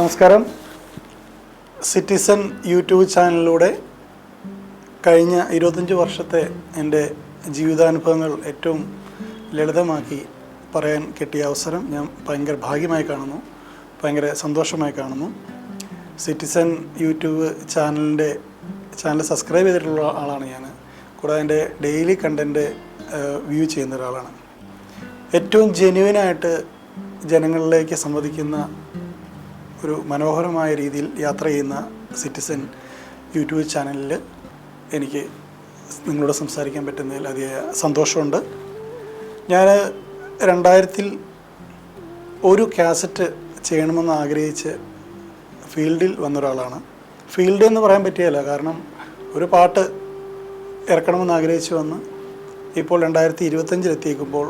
നമസ്കാരം. Citizen YouTube ചാനലിലൂടെ കഴിഞ്ഞ ഇരുപത്തഞ്ച് വർഷത്തെ എന്റെ ജീവിതാനുഭവങ്ങൾ ഏറ്റവും ലളിതമാക്കി പറയാൻ കിട്ടിയ അവസരം ഞാൻ ഭയങ്കര ഭാഗ്യമായി കാണുന്നു. ഭയങ്കര സന്തോഷമായി കാണുന്നു. സിറ്റിസൺ യൂട്യൂബ് ചാനലിന്റെ ചാനൽ സബ്സ്ക്രൈബ് ചെയ്തിട്ടുള്ള ആളാണ് ഞാൻ. കൂടാതെ എന്റെ ഡെയിലി കണ്ടന്റ് വ്യൂ ചെയ്യുന്ന ഒരാളാണ്. ഏറ്റവും ജെന്യുവനായിട്ട് ജനങ്ങളിലേക്ക് സംവദിക്കുന്ന ഒരു മനോഹരമായ രീതിയിൽ യാത്ര ചെയ്യുന്ന സിറ്റിസൺ യൂട്യൂബ് ചാനലിൽ എനിക്ക് നിങ്ങളോട് സംസാരിക്കാൻ പറ്റുന്നതിൽ അതിയ സന്തോഷമുണ്ട്. ഞാൻ രണ്ടായിരത്തിൽ ഒരു കാസറ്റ് ചെയ്യണമെന്ന് ആഗ്രഹിച്ച് ഫീൽഡിൽ വന്ന ഒരാളാണ് ഫീൽഡ് എന്ന് പറയാൻ പറ്റിയല്ല കാരണം ഒരു പാട്ട് ഇറക്കണമെന്ന് ആഗ്രഹിച്ചു വന്ന് ഇപ്പോൾ രണ്ടായിരത്തി ഇരുപത്തഞ്ചിലെത്തിക്കുമ്പോൾ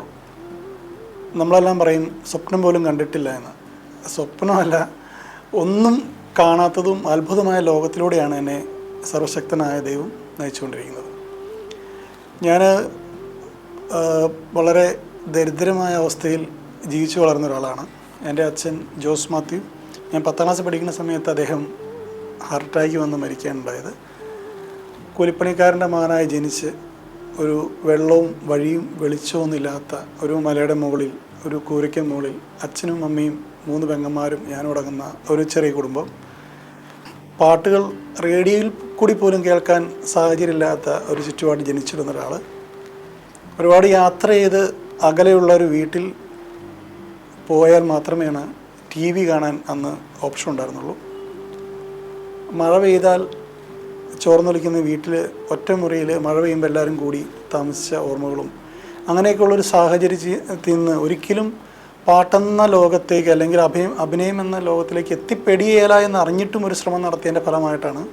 നമ്മളെല്ലാം പറയും സ്വപ്നം പോലും കണ്ടിട്ടില്ല എന്ന്. സ്വപ്നമല്ല ഒന്നും കാണാത്തതും അത്ഭുതമായ ലോകത്തിലൂടെയാണ് എന്നെ സർവശക്തനായ ദൈവം നയിച്ചുകൊണ്ടിരിക്കുന്നത്. ഞാൻ വളരെ ദരിദ്രമായ അവസ്ഥയിൽ ജീവിച്ചു വളർന്ന ഒരാളാണ്. എന്റെ അച്ഛൻ ജോസ് മാത്യു. ഞാൻ പത്താം ക്ലാസ് പഠിക്കുന്ന സമയത്ത് അദ്ദേഹം ഹാർട്ട് അറ്റാക്ക് വന്ന് മരിക്കാനുണ്ടായത്. കൂലിപ്പണിക്കാരന്റെ മകനായി ജനിച്ച് ഒരു വെള്ളവും വഴിയും വെളിച്ചവും ഇല്ലാത്ത ഒരു മലയുടെ മുകളിൽ ഒരു കൂരയ്ക്ക് മുകളിൽ അച്ഛനും അമ്മയും മൂന്ന് പെങ്ങന്മാരും ഞാനുടങ്ങുന്ന ഒരു ചെറിയ കുടുംബം. പാട്ടുകൾ റേഡിയോയിൽ കൂടി പോലും കേൾക്കാൻ സാഹചര്യമില്ലാത്ത ഒരു ചുറ്റുപാട് ജനിച്ചിരുന്ന ഒരാൾ ഒരുപാട് യാത്ര ചെയ്ത് അകലെയുള്ള ഒരു വീട്ടിൽ പോയാൽ മാത്രമേയാണ് ടി വി കാണാൻ അന്ന് ഓപ്ഷൻ ഉണ്ടായിരുന്നുള്ളൂ. മഴ പെയ്താൽ ചോർന്നൊലിക്കുന്ന വീട്ടിൽ ഒറ്റ മുറിയിൽ മഴ പെയ്യുമ്പോൾ എല്ലാവരും കൂടി താമസിച്ച ഓർമ്മകളും അങ്ങനെയൊക്കെയുള്ളൊരു സാഹചര്യത്തിൽ നിന്ന് ഒരിക്കലും പാട്ടെന്ന ലോകത്തേക്ക് അല്ലെങ്കിൽ അഭിനയം അഭിനയം എന്ന ലോകത്തിലേക്ക് എത്തിപ്പെടിയേല എന്ന് അറിഞ്ഞിട്ടും ഒരു ശ്രമം നടത്തിയതിന്റെ ഫലമായിട്ടാണ്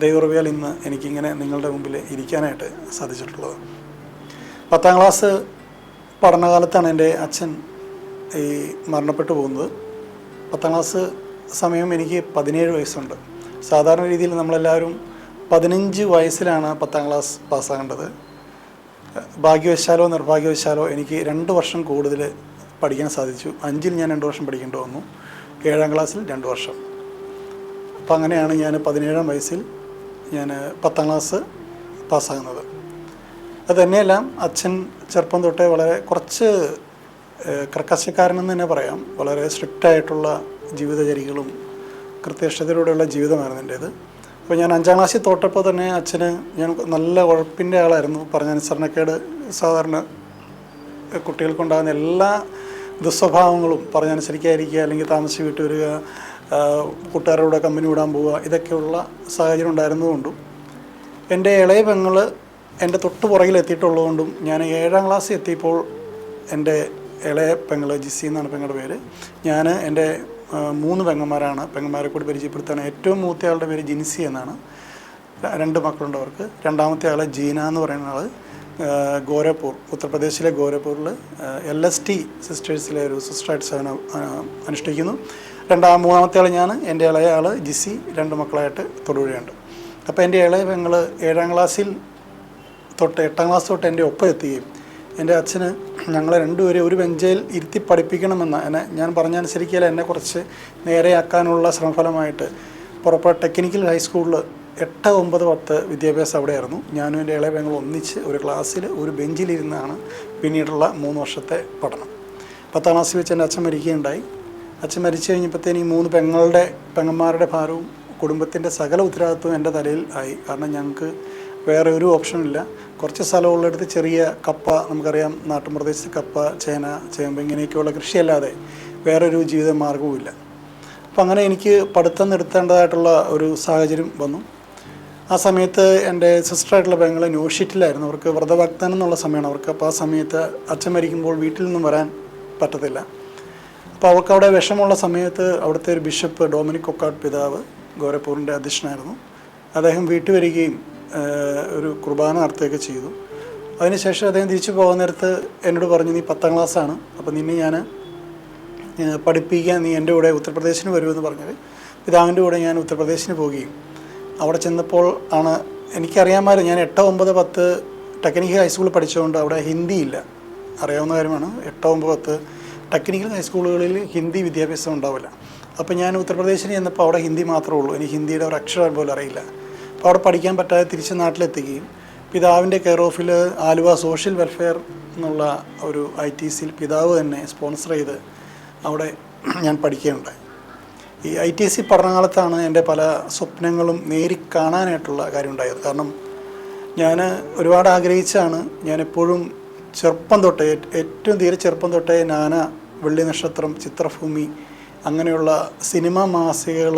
ദൈവറിയാൽ ഇന്ന് എനിക്കിങ്ങനെ നിങ്ങളുടെ മുമ്പിൽ ഇരിക്കാനായിട്ട് സാധിച്ചിട്ടുള്ളത്. പത്താം ക്ലാസ് പഠനകാലത്താണ് എന്റെ അച്ഛൻ ഈ മരണപ്പെട്ടു പോകുന്നത്. പത്താം ക്ലാസ് സമയം എനിക്ക് പതിനേഴ് വയസ്സുണ്ട്. സാധാരണ രീതിയിൽ നമ്മളെല്ലാവരും പതിനഞ്ച് വയസ്സിലാണ് പത്താം ക്ലാസ് പാസ്സാകേണ്ടത്. ഭാഗ്യവശാലോ നിർഭാഗ്യവശാലോ എനിക്ക് രണ്ട് വർഷം കൂടുതൽ പഠിക്കാൻ സാധിച്ചു. അഞ്ചിൽ ഞാൻ രണ്ട് വർഷം പഠിക്കേണ്ടി വന്നു. ഏഴാം ക്ലാസ്സിൽ രണ്ട് വർഷം. അപ്പം അങ്ങനെയാണ് ഞാൻ പതിനേഴാം വയസ്സിൽ ഞാൻ പത്താം ക്ലാസ് പാസ്സാകുന്നത്. അത് തന്നെയെല്ലാം അച്ഛൻ ചെറുപ്പം തൊട്ടേ വളരെ കുറച്ച് കർക്കശക്കാരനെന്ന് തന്നെ പറയാം. വളരെ സ്ട്രിക്റ്റായിട്ടുള്ള ജീവിതചര്യകളും കൃത്യക്ഷതയിലൂടെയുള്ള ജീവിതമായിരുന്നു എന്റേത്. അപ്പോൾ ഞാൻ അഞ്ചാം ക്ലാസ്സിൽ തോട്ടപ്പോൾ തന്നെ അച്ഛന് ഞാൻ നല്ല ഉഴപ്പിന്റെ ആളായിരുന്നു. പറഞ്ഞ അനുസരണക്കേട് സാധാരണ കുട്ടികൾക്കുണ്ടാകുന്ന എല്ലാ ദുസ്വഭാവങ്ങളും പറഞ്ഞനുസരിക്കാതിരിക്കുക അല്ലെങ്കിൽ താമസ വീട്ടിൽ വരിക കൂട്ടുകാരുടെ കമ്പനി വിടാൻ പോവുക ഇതൊക്കെയുള്ള സാഹചര്യം ഉണ്ടായിരുന്നതുകൊണ്ടും എന്റെ ഇളയ പെങ്ങൾ എന്റെ തൊട്ട് പുറകിൽ എത്തിയിട്ടുള്ളതുകൊണ്ടും ഞാൻ ഏഴാം ക്ലാസ്സിൽ എത്തിയപ്പോൾ എന്റെ ഇളയ പെങ്ങൾ ജിസി എന്നാണ് പെങ്ങളുടെ പേര്. ഞാൻ എന്റെ മൂന്ന് പെങ്ങന്മാരാണ് പെങ്ങന്മാരെ കൂടി പരിചയപ്പെടുത്താണ് ഏറ്റവും മൂത്തയാളുടെ പേര് ജിൻസി എന്നാണ്. രണ്ട് മക്കളുണ്ട് അവർക്ക്. രണ്ടാമത്തെ ആൾ ജീന എന്ന് പറയുന്ന ആൾ ഗോരഖ്പൂർ ഉത്തർപ്രദേശിലെ ഗോരഖ്പൂരിൽ എൽ എസ് ടി സിസ്റ്റേഴ്സിലെ ഒരു സിസ്റ്ററായിട്ട് സേവനം അനുഷ്ഠിക്കുന്നു. രണ്ടാം മൂന്നാമത്തെ ആൾ ഞാൻ എന്റെ ഇളയ ആൾ ജിസി രണ്ട് മക്കളായിട്ട് തൊടുപുഴയുണ്ട്. അപ്പോൾ എന്റെ ഇളയ പെങ്ങൾ ഏഴാം ക്ലാസ്സിൽ തൊട്ട് എട്ടാം ക്ലാസ് തൊട്ട് എന്റെ ഒപ്പം എത്തുകയും എന്റെ അച്ഛന് ഞങ്ങളെ രണ്ടുപേരെ ഒരു ബെഞ്ചയിൽ ഇരുത്തി പഠിപ്പിക്കണമെന്ന് എന്നെ ഞാൻ പറഞ്ഞനുസരിക്കില്ല എന്നെ കുറച്ച് നേരെയാക്കാനുള്ള ശ്രമഫലമായിട്ട്. പുറപ്പെട്ട ടെക്നിക്കൽ ഹൈസ്കൂളിൽ എട്ട് ഒമ്പത് പത്ത് വിദ്യാഭ്യാസം അവിടെയായിരുന്നു. ഞാനും എന്റെ ഇളയ പെങ്ങൾ ഒന്നിച്ച് ഒരു ക്ലാസ്സിൽ ഒരു ബെഞ്ചിലിരുന്നാണ് പിന്നീടുള്ള മൂന്ന് വർഷത്തെ പഠനം. പത്താം ക്ലാസ്സിൽ വെച്ച് എന്റെ അച്ഛൻ മരിക്കുകയുണ്ടായി. അച്ഛൻ മരിച്ചു കഴിഞ്ഞപ്പോഴത്തേന് ഈ മൂന്ന് പെങ്ങളുടെ പെങ്ങന്മാരുടെ ഭാരവും കുടുംബത്തിന്റെ സകല ഉത്തരവാദിത്വം എന്റെ തലയിൽ ആയി. കാരണം ഞങ്ങൾക്ക് വേറെ ഒരു ഓപ്ഷനില്ല കുറച്ച് സ്ഥലമുള്ളിടത്ത് ചെറിയ കപ്പ നമുക്കറിയാം നാട്ടുപ്രദേശത്ത് കപ്പ ചേന ചേമ്പ് ഇങ്ങനെയൊക്കെയുള്ള കൃഷിയല്ലാതെ വേറൊരു ജീവിത മാർഗവുമില്ല അപ്പം അങ്ങനെ എനിക്ക് പഠിത്തം നിർത്തേണ്ടതായിട്ടുള്ള ഒരു സാഹചര്യം വന്നു. ആ സമയത്ത് എന്റെ സിസ്റ്ററായിട്ടുള്ള പെങ്ങളെ നോഷിറ്റിലായിരുന്നു അവർക്ക് വ്രതവാഗ്ദാനം എന്നുള്ള സമയമാണ്. അവർക്ക് അപ്പോൾ ആ സമയത്ത് അച്ഛൻ മരിക്കുമ്പോൾ വീട്ടിൽ നിന്നും വരാൻ പറ്റത്തില്ല. അപ്പോൾ അവർക്ക് അവിടെ വിഷമമുള്ള സമയത്ത് അവിടുത്തെ ഒരു ബിഷപ്പ് ഡൊമിനിക് കൊക്കാട്ട് പിതാവ് ഗോരപ്പൂരിന്റെ അധ്യക്ഷനായിരുന്നു. അദ്ദേഹം വീട്ടിൽ വരികയും ഒരു കുർബാന നടത്തുകയൊക്കെ ചെയ്തു. അതിനുശേഷം അദ്ദേഹം തിരിച്ചു പോകുന്ന നേരത്ത് എന്നോട് പറഞ്ഞു നീ പത്താം ക്ലാസ്സാണ് അപ്പോൾ നിന്നെ ഞാൻ പഠിപ്പിക്കാൻ നീ എന്റെ കൂടെ ഉത്തർപ്രദേശിന് വരുമെന്ന് പറഞ്ഞത്. പിതാവിന്റെ കൂടെ ഞാൻ ഉത്തർപ്രദേശിന് പോവുകയും. അവിടെ ചെന്നപ്പോൾ ആണ് എനിക്കറിയാമായിരുന്നു ഞാൻ എട്ട് ഒമ്പത് പത്ത് ടെക്നിക്കൽ ഹൈസ്കൂളിൽ പഠിച്ചതുകൊണ്ട് അവിടെ ഹിന്ദി ഇല്ല. അറിയാവുന്ന കാര്യമാണ് എട്ട് ഒമ്പത് പത്ത് ടെക്നിക്കൽ ഹൈസ്കൂളുകളിൽ ഹിന്ദി വിദ്യാഭ്യാസം ഉണ്ടാവില്ല. അപ്പോൾ ഞാൻ ഉത്തർപ്രദേശിന് ചെന്നപ്പോൾ അവിടെ ഹിന്ദി മാത്രമേ ഉള്ളൂ. എനിക്ക് ഹിന്ദിയുടെ ഒരു അക്ഷരം പോലും അറിയില്ല. അവിടെ പഠിക്കാൻ പറ്റാതെ തിരിച്ച് നാട്ടിലെത്തുകയും പിതാവിന്റെ കെയർ ഓഫിൽ ആലുവ സോഷ്യൽ വെൽഫെയർ എന്നുള്ള ഒരു ഐ ടി സിയിൽ പിതാവ് തന്നെ സ്പോൺസർ ചെയ്ത് അവിടെ ഞാൻ പഠിക്കുകയുണ്ടായി. ഈ ഐ ടി സി പഠനകാലത്താണ് എന്റെ പല സ്വപ്നങ്ങളും നേരി കാണാനായിട്ടുള്ള കാര്യം ഉണ്ടായത്. കാരണം ഞാൻ ഒരുപാട് ആഗ്രഹിച്ചാണ് ഞാനെപ്പോഴും ചെറുപ്പം തൊട്ടേ ഏറ്റവും തീരെ ചെറുപ്പം തൊട്ടേ നാന വെള്ളി നക്ഷത്രം ചിത്രഭൂമി അങ്ങനെയുള്ള സിനിമ മാസികകൾ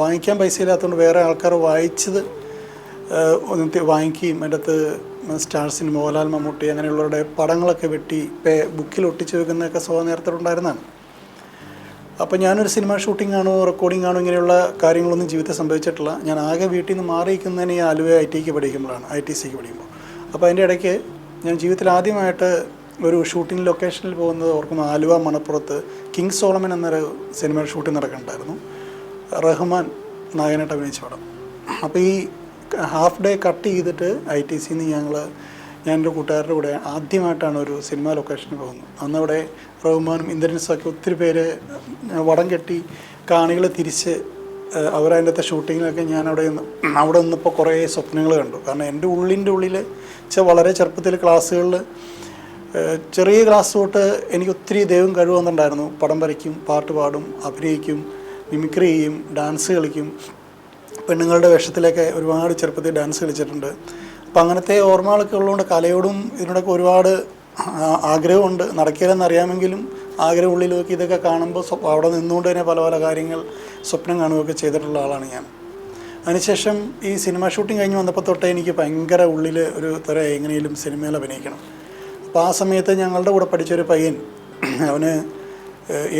വാങ്ങിക്കാൻ പൈസ ഇല്ലാത്തതുകൊണ്ട് വേറെ ആൾക്കാർ വായിച്ചത് വാങ്ങിക്കുകയും അതിന്റെ അകത്ത് സ്റ്റാർ സിനിമ മോഹൻലാൽ മമ്മൂട്ടി അങ്ങനെയുള്ളവരുടെ പടങ്ങളൊക്കെ വെട്ടി ബുക്കിൽ ഒട്ടിച്ചു വെക്കുന്നതൊക്കെ സ്വഭാവ നേരത്തിലുണ്ടായിരുന്നതാണ് അപ്പോൾ ഞാനൊരു സിനിമ ഷൂട്ടിംഗ് ആണോ റെക്കോർഡിംഗ് ആണോ ഇങ്ങനെയുള്ള കാര്യങ്ങളൊന്നും ജീവിതത്തിൽ സംഭവിച്ചിട്ടില്ല. ഞാൻ ആകെ വീട്ടിൽ നിന്ന് മാറിയിരിക്കുന്നതിന് ഈ ആലുവ ഐ ടിക്ക് പഠിക്കുമ്പോഴാണ് ഐ ടി സിക്ക് പഠിക്കുമ്പോൾ. അപ്പോൾ അതിന്റെ ഇടയ്ക്ക് ഞാൻ ജീവിതത്തിൽ ആദ്യമായിട്ട് ഒരു ഷൂട്ടിംഗ് ലൊക്കേഷനിൽ പോകുന്നത് ഓർക്കുമ്പോൾ ആലുവ മണപ്പുറത്ത് കിങ് സോളമൻ എന്നൊരു സിനിമയുടെ ഷൂട്ടിംഗ് നടക്കുന്നുണ്ടായിരുന്നു. റഹ്മാൻ നായകനായിട്ട് അഭിനയിച്ച പടം. അപ്പോൾ ഈ ഹാഫ് ഡേ കട്ട് ചെയ്തിട്ട് ഐ ടി സിന്ന് ഞങ്ങൾ എന്റെ കൂട്ടുകാരുടെ കൂടെ ആദ്യമായിട്ടാണ് ഒരു സിനിമ ലൊക്കേഷന് പോകുന്നത്. അന്നവിടെ റഹ്മാനും ഇന്ദ്രൻസൊക്കെ ഒത്തിരി പേര് വടം കെട്ടി കാണികൾ തിരിച്ച് അവരതിന്റെ ഷൂട്ടിങ്ങിലൊക്കെ ഞാൻ അവിടെ നിന്ന് അവിടെ നിന്നിപ്പോൾ കുറേ സ്വപ്നങ്ങൾ കണ്ടു. കാരണം എന്റെ ഉള്ളിന്റെ ഉള്ളിൽ വെച്ചാൽ വളരെ ചെറുപ്പത്തിൽ ക്ലാസ്സുകളിൽ ചെറിയ ക്ലാസ് തൊട്ട് എനിക്ക് ഒത്തിരി ദൈവം കഴിവ് വന്നിട്ടുണ്ടായിരുന്നു പടം വരയ്ക്കും പാട്ട് പാടും അഭിനയിക്കും മിമിക്രി ചെയ്യും ഡാൻസ് കളിക്കും. പെണ്ണുങ്ങളുടെ വേഷത്തിലൊക്കെ ഒരുപാട് ചെറുപ്പത്തിൽ ഡാൻസ് കളിച്ചിട്ടുണ്ട്. അപ്പം അങ്ങനത്തെ ഓർമ്മകളൊക്കെ ഉള്ളതുകൊണ്ട് കലയോടും ഇതിനോടൊക്കെ ഒരുപാട് ആഗ്രഹമുണ്ട്. നടക്കില്ലെന്ന് അറിയാമെങ്കിലും ആഗ്രഹം ഉള്ളിലൊക്കെ ഇതൊക്കെ കാണുമ്പോൾ അവിടെ നിന്നുകൊണ്ട് തന്നെ പല പല കാര്യങ്ങൾ സ്വപ്നം കാണുകയൊക്കെ ചെയ്തിട്ടുള്ള ആളാണ് ഞാൻ. അതിനുശേഷം ഈ സിനിമ ഷൂട്ടിംഗ് കഴിഞ്ഞ് വന്നപ്പോൾ തൊട്ടേ എനിക്ക് ഭയങ്കര ഉള്ളിൽ ഒരു തര എങ്ങനെയും സിനിമയിൽ അഭിനയിക്കണം. അപ്പോൾ ആ സമയത്ത് ഞങ്ങളുടെ കൂടെ പഠിച്ചൊരു പയ്യൻ അവന്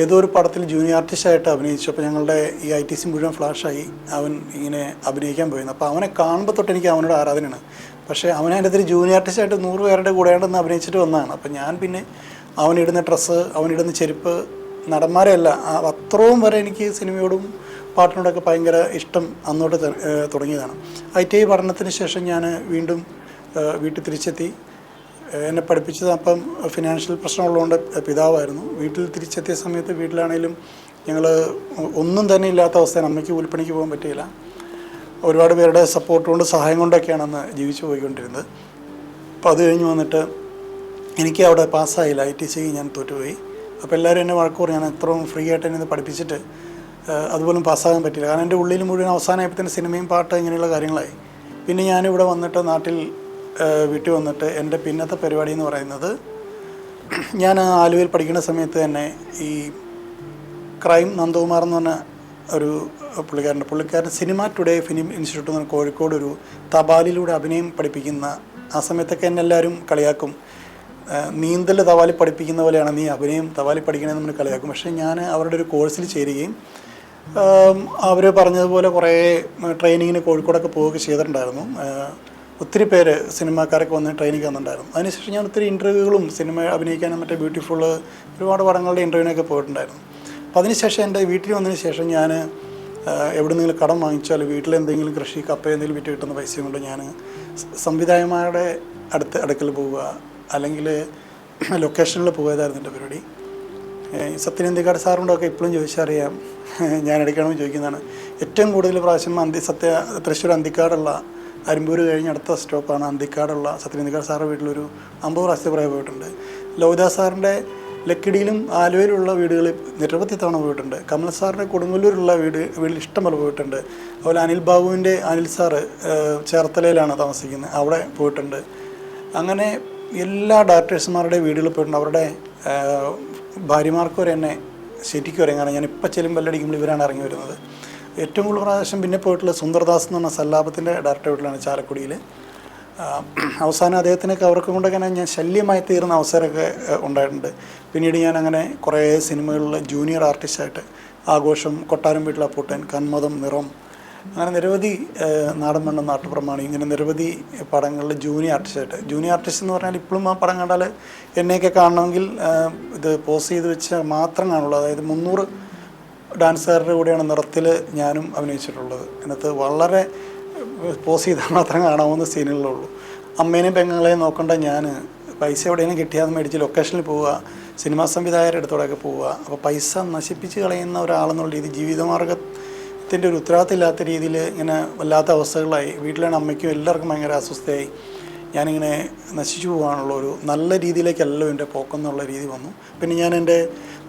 ഏതോ ഒരു പടത്തിൽ ജൂനിയർ ആർട്ടിസ്റ്റായിട്ട് അഭിനയിച്ചു അപ്പോൾ ഞങ്ങളുടെ ഈ ഐ ടി സി മുഴുവൻ ഫ്ലാഷായി. അവൻ ഇങ്ങനെ അഭിനയിക്കാൻ പോയിരുന്നു. അപ്പോൾ അവനെ കാണുമ്പോൾ തൊട്ട് എനിക്ക് അവനോട് ആരാധനയാണ്. പക്ഷേ അവനെ അതിന്റെ ഒരു ജൂനിയർ ആർട്ടിസ്റ്റായിട്ട് നൂറ് പേരുടെ കൂടെയാണ്ടെന്ന് അഭിനയിച്ചിട്ട് വന്നതാണ്. അപ്പോൾ ഞാൻ പിന്നെ അവനിടുന്ന ഡ്രസ്സ് അവനിടുന്ന ചെരുപ്പ് നടന്മാരെയല്ല അത്രയും വരെ എനിക്ക് സിനിമയോടും പാട്ടിനോടൊക്കെ ഭയങ്കര ഇഷ്ടം അന്നോട്ട് തുടങ്ങിയതാണ്. ഐ ടി ഐ പഠനത്തിന് ശേഷം ഞാൻ വീണ്ടും വീട്ടിൽ തിരിച്ചെത്തി. എന്നെ പഠിപ്പിച്ചത് അപ്പം ഫിനാൻഷ്യൽ പ്രശ്നമുള്ളതുകൊണ്ട് പിതാവായിരുന്നു. വീട്ടിൽ തിരിച്ചെത്തിയ സമയത്ത് വീട്ടിലാണെങ്കിലും ഞങ്ങൾ ഒന്നും തന്നെ ഇല്ലാത്ത അവസ്ഥയാണ് അമ്മയ്ക്ക് കൂലിപ്പണിക്ക് പോകാൻ പറ്റിയില്ല. ഒരുപാട് പേരുടെ സപ്പോർട്ട് കൊണ്ട് സഹായം കൊണ്ടൊക്കെയാണ് അന്ന് ജീവിച്ചു പോയിക്കൊണ്ടിരുന്നത്. അപ്പോൾ അത് കഴിഞ്ഞ് വന്നിട്ട് എനിക്ക് അവിടെ പാസ്സായില്ല. ഐ ടി സി ഞാൻ തോറ്റുപോയി. അപ്പോൾ എല്ലാവരും എന്നെ വഴക്ക് പറഞ്ഞു ഞാൻ എത്രയും ഫ്രീ ആയിട്ട് എന്നെ പഠിപ്പിച്ചിട്ട് അതുപോലും പാസ്സാകാൻ പറ്റില്ല കാരണം എന്റെ ഉള്ളിൽ മുഴുവൻ അവസാനമായപ്പോൾ തന്നെ സിനിമയും പാട്ടും ഇങ്ങനെയുള്ള കാര്യങ്ങളായി. പിന്നെ ഞാനിവിടെ വന്നിട്ട് നാട്ടിൽ വീട്ടിൽ വന്നിട്ട് എന്റെ പിന്നത്തെ പരിപാടി എന്ന് പറയുന്നത് ഞാൻ ആലുവയിൽ പഠിക്കുന്ന സമയത്ത് തന്നെ ഈ ക്രൈം നന്ദകുമാർ എന്ന് പറഞ്ഞ ഒരു പുള്ളിക്കാരന്റെ പുള്ളിക്കാരൻ സിനിമ ടുഡേ ഫിലിം ഇൻസ്റ്റിറ്റ്യൂട്ട് എന്ന് കോഴിക്കോട് ഒരു തപാലിലൂടെ അഭിനയം പഠിപ്പിക്കുന്ന ആ സമയത്തൊക്കെ എന്നെ എല്ലാവരും കളിയാക്കും. നീന്തൽ തവാലി പഠിപ്പിക്കുന്ന പോലെയാണ് നീ അഭിനയം തവാലി പഠിക്കണമെന്ന് നമ്മൾ കളിയാക്കും. പക്ഷേ ഞാൻ അവരുടെ ഒരു കോഴ്സിൽ ചേരുകയും അവർ പറഞ്ഞതുപോലെ കുറേ ട്രെയിനിങ്ങിന് കോഴിക്കോടൊക്കെ പോവുകയൊക്കെ ചെയ്തിട്ടുണ്ടായിരുന്നു. ഒത്തിരി പേര് സിനിമാക്കാരൊക്കെ വന്ന് ട്രെയിനിങ് വന്നിട്ടുണ്ടായിരുന്നു അതിനുശേഷം ഞാൻ ഒത്തിരി ഇന്റർവ്യൂകളും സിനിമ അഭിനയിക്കാനും മറ്റേ ബ്യൂട്ടിഫുൾ ഒരുപാട് പടങ്ങളുടെ ഇന്റർവ്യൂവിനൊക്കെ പോയിട്ടുണ്ടായിരുന്നു. അപ്പോൾ അതിനുശേഷം എന്റെ വീട്ടിൽ വന്നതിന് ശേഷം ഞാൻ എവിടെ നിന്നെങ്കിലും കടം വാങ്ങിച്ചാൽ വീട്ടിൽ എന്തെങ്കിലും കൃഷി കപ്പ എന്തെങ്കിലും വിറ്റ് കിട്ടുന്ന പൈസ കൊണ്ട് ഞാൻ സംവിധായകന്മാരുടെ അടുത്ത് അടുക്കൽ പോവുക അല്ലെങ്കിൽ ലൊക്കേഷനിൽ പോയതായിരുന്നു എന്റെ പരിപാടി. സത്യനന്ദിക്കാട് സാറിനോടൊക്കെ ഇപ്പോഴും ചോദിച്ചറിയാം. ഞാൻ എടുക്കണമെന്ന് ചോദിക്കുന്നതാണ്. ഏറ്റവും കൂടുതൽ പ്രാവശ്യം അന്തി സത്യ തൃശ്ശൂർ അന്തിക്കാടുള്ള അരുമ്പൂർ കഴിഞ്ഞ് അടുത്ത സ്റ്റോപ്പാണ് അന്തിക്കാടുള്ള സത്യനന്ദിക്കാട് സാറിന്റെ വീട്ടിലൊരു അമ്പത് പ്രാവശ്യത്തെ പ്രായം പോയിട്ടുണ്ട്. ലോകദാസ് സാറിന്റെ ലക്കിടിയിലും ആലുവയിലുള്ള വീടുകളിൽ നിരവധി തവണ പോയിട്ടുണ്ട്. കമൽ സാറിന്റെ കൊടുങ്ങല്ലൂരിലുള്ള വീട് വീട്ടിൽ ഇഷ്ടംപോലെ പോയിട്ടുണ്ട്. അതുപോലെ അനിൽ ബാബുവിന്റെ അനിൽ സാറ് ചേർത്തലയിലാണ് താമസിക്കുന്നത്. അവിടെ പോയിട്ടുണ്ട്. അങ്ങനെ എല്ലാ ഡയറക്ടേഴ്സുമാരുടെ വീടുകളിൽ പോയിട്ടുണ്ട്. അവരുടെ ഭാര്യമാർക്കും വരെ എന്നെ ശരിക്കും അറിയാം ഞാൻ ഇപ്പം ചെല്ലും ബെല്ലടിക്കുമ്പോൾ ഇവരാണ് ഇറങ്ങി വരുന്നത്. ഏറ്റവും കൂടുതൽ പ്രാവശ്യം പിന്നെ പോയിട്ടുള്ള സുന്ദർദാസ് എന്ന് പറഞ്ഞ സല്ലാപത്തിന്റെ ഡയറക്ടർ വീട്ടിലാണ് ചാലക്കുടിയിൽ. അവസാനം അദ്ദേഹത്തിനൊക്കെ അവർക്ക് കൊണ്ടൊക്കെ ഞാൻ ശല്യമായി തീർന്ന അവസരമൊക്കെ ഉണ്ടായിട്ടുണ്ട്. പിന്നീട് ഞാൻ അങ്ങനെ കുറേ സിനിമകളിൽ ജൂനിയർ ആർട്ടിസ്റ്റായിട്ട് ആഘോഷം കൊട്ടാരം വീട്ടിലെ പൂട്ടൻ കന്മതം നിറം അങ്ങനെ നിരവധി നാടൻ മണ്ണ് നാട്ടുപ്രമാണി ഇങ്ങനെ നിരവധി പടങ്ങളിൽ ജൂനിയർ ആർട്ടിസ്റ്റായിട്ട് ജൂനിയർ ആർട്ടിസ്റ്റ് എന്ന് പറഞ്ഞാൽ ഇപ്പോഴും ആ പടം കണ്ടാൽ എന്നെയൊക്കെ കാണണമെങ്കിൽ ഇത് പോസ് ചെയ്ത് വെച്ച് മാത്രം കാണുള്ളൂ. അതായത് മുന്നൂറ് ഡാൻസുകാരുടെ കൂടെയാണ് നിറത്തിൽ ഞാനും അഭിനയിച്ചിട്ടുള്ളത്. അതിനകത്ത് വളരെ പോസ് ചെയ്താൽ മാത്രം കാണാവുന്ന സീനുകളുള്ളൂ അമ്മേനെയും പെങ്ങളെയും നോക്കേണ്ട ഞാൻ പൈസ എവിടെയെങ്കിലും കിട്ടിയാൽ മേടിച്ച് ലൊക്കേഷനിൽ പോവുക സിനിമാ സംവിധായകരുടെ അടുത്തോടെയൊക്കെ പോവുക. അപ്പോൾ പൈസ നശിപ്പിച്ച് കളയുന്ന ഒരാളെന്നുള്ള രീതി ജീവിതമാർഗത്തിന്റെ ഒരു ഉത്തരവാദിത്തമില്ലാത്ത രീതിയിൽ ഇങ്ങനെ വല്ലാത്ത അവസ്ഥകളായി. വീട്ടിലാണ് അമ്മയ്ക്കും എല്ലാവർക്കും ഭയങ്കര അസ്വസ്ഥയായി. ഞാനിങ്ങനെ നശിച്ചു പോകാനുള്ള ഒരു നല്ല രീതിയിലേക്കല്ലോ എന്റെ പോക്കെന്നുള്ള രീതി വന്നു. പിന്നെ ഞാൻ എന്റെ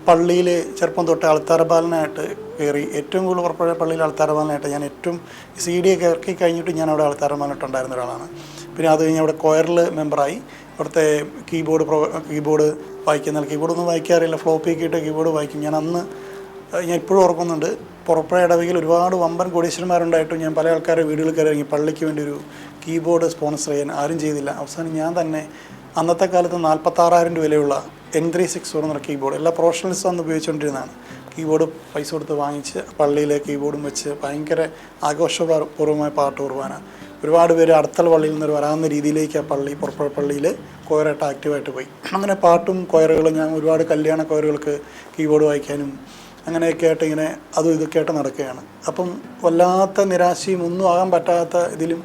പള്ളിയിൽ ചെറുപ്പം തൊട്ട് അൾത്താരബാലനായിട്ട് കയറി ഏറ്റവും കൂടുതൽ ഉറപ്പുള്ള പള്ളിയിൽ അൾത്താരബാലനായിട്ട് ഞാൻ ഏറ്റവും സി ഡി ഒക്കെ ഇറക്കി കഴിഞ്ഞിട്ട് ഞാൻ അവിടെ അൾത്താരബാലനായിട്ടുണ്ടായിരുന്ന ഒരാളാണ്. പിന്നെ അത് കഴിഞ്ഞ് അവിടെ കൊയറിൽ മെമ്പറായി. അവിടുത്തെ കീബോർഡ് പ്രോ കീബോർഡ് വായിക്കുന്ന കീബോർഡ് ഒന്നും വായിക്കാറില്ല. ഫ്ലോപ്പി ഇട്ട് കീബോർഡ് വായിക്കും. ഞാൻ അന്ന് ഞാൻ ഇപ്പോഴും ഓർക്കുന്നുണ്ട്. പുറപ്പുഴ ഇടവകയിൽ ഒരുപാട് വമ്പൻ കോടീശ്വരന്മാരുണ്ടായിട്ടും ഞാൻ പല ആൾക്കാരെ വീടുകളിൽ കയറി ഇറങ്ങി പള്ളിക്ക് വേണ്ടി ഒരു കീബോർഡ് സ്പോൺസർ ചെയ്യാൻ ആരും ചെയ്തില്ല. അവസാനം ഞാൻ തന്നെ അന്നത്തെ കാലത്ത് നാൽപ്പത്താറായിരം രൂപ വിലയുള്ള എൻ ത്രീ സിക്സ് ഫോർ എന്ന കീബോർഡ് എല്ലാ പ്രൊഫഷണൽസും അന്ന് ഉപയോഗിച്ചുകൊണ്ടിരുന്നതാണ്. കീബോർഡ് പൈസ കൊടുത്ത് വാങ്ങിച്ച് പള്ളിയിലെ കീബോർഡും വെച്ച് ഭയങ്കര ആഘോഷപൂർവമായ പാട്ട് കുർബാന ഒരുപാട് പേര് അടുത്തൽ പള്ളിയിൽ നിന്ന് വരാവുന്ന രീതിയിലേക്ക് ആ പള്ളി പുറപ്പുഴ പള്ളിയിൽ കൊയറായിട്ട് ആക്റ്റീവായിട്ട് പോയി. അങ്ങനെ പാട്ടും കോയറുകളും ഞാൻ ഒരുപാട് കല്യാണ കൊയറുകൾക്ക് കീബോർഡ് വായിക്കാനും അങ്ങനെയൊക്കെ ആയിട്ട് ഇങ്ങനെ അതും ഇതൊക്കെ ആയിട്ട് നടക്കുകയാണ്. അപ്പം വല്ലാത്ത നിരാശയും ഒന്നും ആകാൻ പറ്റാത്ത ഇതിലും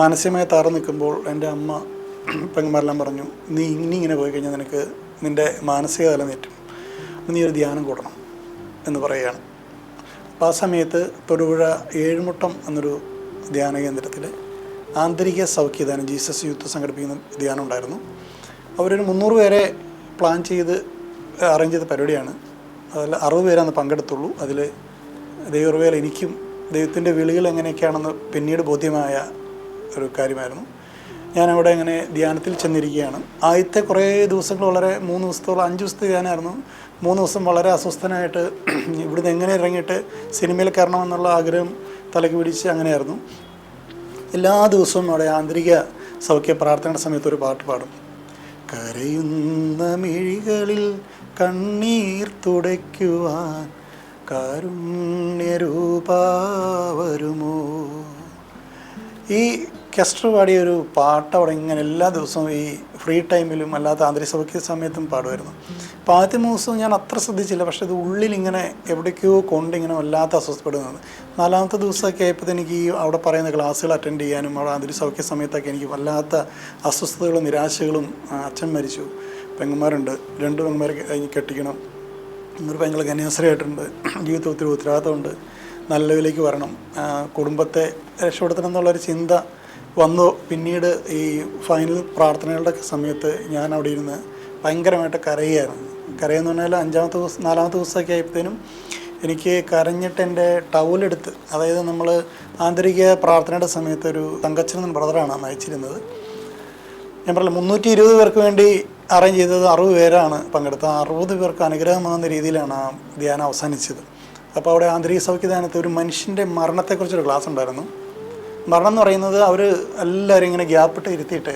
മാനസികമായി താറു നിൽക്കുമ്പോൾ എന്റെ അമ്മ പെങ്ങന്മാരെല്ലാം പറഞ്ഞു നീ ഇനി ഇങ്ങനെ പോയി കഴിഞ്ഞാൽ നിനക്ക് നിന്റെ മാനസിക തല നേറ്റും നീ ഒരു ധ്യാനം കൂടണം എന്ന് പറയുകയാണ്. അപ്പോൾ ആ സമയത്ത് തൊടുപുഴ ഏഴുമുട്ടം എന്നൊരു ധ്യാന കേന്ദ്രത്തിൽ ആന്തരിക സൗഖ്യദാനം ജീസസ് യൂത്ത് സംഘടിപ്പിക്കുന്ന ധ്യാനം ഉണ്ടായിരുന്നു. അവരൊരു മുന്നൂറ് പേരെ പ്ലാൻ ചെയ്ത് അറേഞ്ച് ചെയ്ത പരിപാടിയാണ്. അതിൽ അറുപത് പേരാണ് പങ്കെടുത്തുള്ളൂ. അതിൽ ദൈവവേല എനിക്കും ദൈവത്തിന്റെ വിളികൾ എങ്ങനെയൊക്കെയാണെന്ന് പിന്നീട് ബോധ്യമായ ഒരു കാര്യമായിരുന്നു. ഞാൻ അവിടെ അങ്ങനെ ധ്യാനത്തിൽ ചെന്നിരിക്കുകയാണ്. ആദ്യത്തെ കുറേ ദിവസങ്ങൾ വളരെ മൂന്ന് ദിവസത്തോളം അഞ്ച് ദിവസത്തെ ധ്യാനമായിരുന്നു. മൂന്ന് ദിവസം വളരെ അസ്വസ്ഥനായിട്ട് ഇവിടുന്ന് എങ്ങനെ ഇറങ്ങിയിട്ട് സിനിമയിൽ കയറണമെന്നുള്ള ആഗ്രഹം തലക്ക് പിടിച്ച് അങ്ങനെയായിരുന്നു. എല്ലാ ദിവസവും അവിടെ ആന്തരിക സൗഖ്യ പ്രാർത്ഥനയുടെ സമയത്ത് ഒരു പാട്ട് പാടും. കരയുന്ന മിഴികളിൽ കണ്ണീർ തുടയ്ക്കുവാൻ കാരുണ്യരൂപാ വരുമോ? ഈ കെസ്റ്റർ പാടിയ ഒരു പാട്ട് അവിടെ ഇങ്ങനെ എല്ലാ ദിവസവും ഈ ഫ്രീ ടൈമിലും അല്ലാത്ത ആന്തരിക സമയത്തും പാടുമായിരുന്നു. അപ്പോൾ ആദ്യത്തെ ദിവസം ഞാൻ അത്ര ശ്രദ്ധിച്ചില്ല. പക്ഷേ ഇത് ഉള്ളിൽ ഇങ്ങനെ എവിടേക്കോ കൊണ്ട് ഇങ്ങനെ വല്ലാത്ത അസ്വസ്ഥപ്പെടുന്നത് നാലാമത്തെ ദിവസമൊക്കെ ആയപ്പോൾ എനിക്ക് ഈ അവിടെ പറയുന്ന ക്ലാസ്സുകൾ അറ്റൻഡ് ചെയ്യാനും അവിടെ ആന്തരിക സൗഖ്യ സമയത്തൊക്കെ എനിക്ക് വല്ലാത്ത അസ്വസ്ഥതകളും നിരാശകളും അച്ഛൻ മരിച്ചു. പെങ്ങന്മാരുണ്ട്. രണ്ട് പെങ്ങന്മാരെ കെട്ടിക്കണം. ഒരു പെങ്ങൾ കന്യാസ്ത്രീയായിട്ടുണ്ട് ജീവിതത്തിൽ ഒത്തിരി ഉത്തരവാദിത്തമുണ്ട്. നല്ല നിലയിലേക്ക് വരണം. കുടുംബത്തെ രക്ഷപ്പെടുത്തണം എന്നുള്ളൊരു ചിന്ത വന്നു. പിന്നീട് ഈ ഫൈനൽ പ്രാർത്ഥനകളുടെ സമയത്ത് ഞാൻ അവിടെ ഇരുന്ന് ഭയങ്കരമായിട്ട് കരയുകയായിരുന്നു. കരയെന്ന് പറഞ്ഞാൽ അഞ്ചാമത്തെ ദിവസം നാലാമത്തെ ദിവസമൊക്കെ ആയപ്പോഴത്തേനും എനിക്ക് കരഞ്ഞിട്ട് എന്റെ ടൗലെടുത്ത് അതായത് നമ്മൾ ആന്തരിക പ്രാർത്ഥനയുടെ സമയത്ത് ഒരു തങ്കച്ചൻ എന്ന ബ്രദറാണ് നയിച്ചിരുന്നത് ഞാൻ പറഞ്ഞില്ല മുന്നൂറ്റി ഇരുപത് പേർക്ക് വേണ്ടി അറേഞ്ച് ചെയ്തത് അറുപത് പേരാണ് പങ്കെടുത്തത്. അറുപത് പേർക്ക് അനുഗ്രഹമാകുന്ന രീതിയിലാണ് ആ ധ്യാനം അവസാനിച്ചത്. അപ്പോൾ അവിടെ ആന്തരിക സൗഖ്യ ധ്യാനത്തിൽ ഒരു മനുഷ്യന്റെ മരണത്തെക്കുറിച്ചൊരു ക്ലാസ് ഉണ്ടായിരുന്നു. മരണം എന്ന് പറയുന്നത് അവർ എല്ലാവരും ഇങ്ങനെ ഗ്യാപ്പിട്ട് ഇരുത്തിയിട്ട്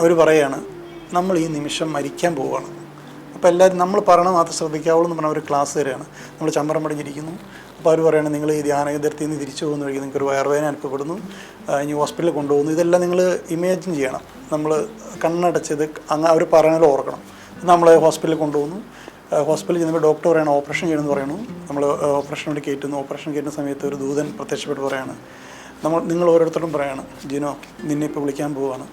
അവർ പറയാണ് നമ്മൾ ഈ നിമിഷം മരിക്കാൻ പോവുകയാണ്. അപ്പോൾ എല്ലാവരും നമ്മൾ പറയണ മാത്രം ശ്രദ്ധിക്കാവുള്ളൂ എന്ന് പറഞ്ഞാൽ ഒരു ക്ലാസ് തരികയാണ് നമ്മൾ ചമ്പരം പടിഞ്ഞിരിക്കുന്നു. അപ്പോൾ അവർ പറയുകയാണ് നിങ്ങൾ ഈ ധ്യാന കേന്ദ്രത്തിൽ നിന്ന് തിരിച്ചു പോകുന്ന വഴി നിങ്ങൾക്ക് ഒരു വയറുവേദന അനുഭവപ്പെടുന്നു. ഇനി ഹോസ്പിറ്റലിൽ കൊണ്ടുപോകുന്നു. ഇതെല്ലാം നിങ്ങൾ ഇമേജിൻ ചെയ്യണം. നമ്മൾ കണ്ണടച്ചത് അങ്ങ് അവർ പറയണത് ഓർക്കണം. നമ്മൾ ഹോസ്പിറ്റലിൽ കൊണ്ടുപോകുന്നു. ഹോസ്പിറ്റലിൽ ചെന്നപ്പോൾ ഡോക്ടർ പറയണം ഓപ്പറേഷൻ ചെയ്യണമെന്ന് പറയണു നമ്മൾ ഓപ്പറേഷൻ വേണ്ടി കയറ്റുന്നു ഓപ്പറേഷൻ കയറ്റുന്ന സമയത്ത് ഒരു ദൂതൻ പ്രത്യക്ഷപ്പെട്ട് പറയാണ് നമ്മൾ നിങ്ങൾ ഓരോരുത്തരും പറയാണ് ജിനോ നിന്നെ ഇപ്പോൾ വിളിക്കാൻ പോവാണ്.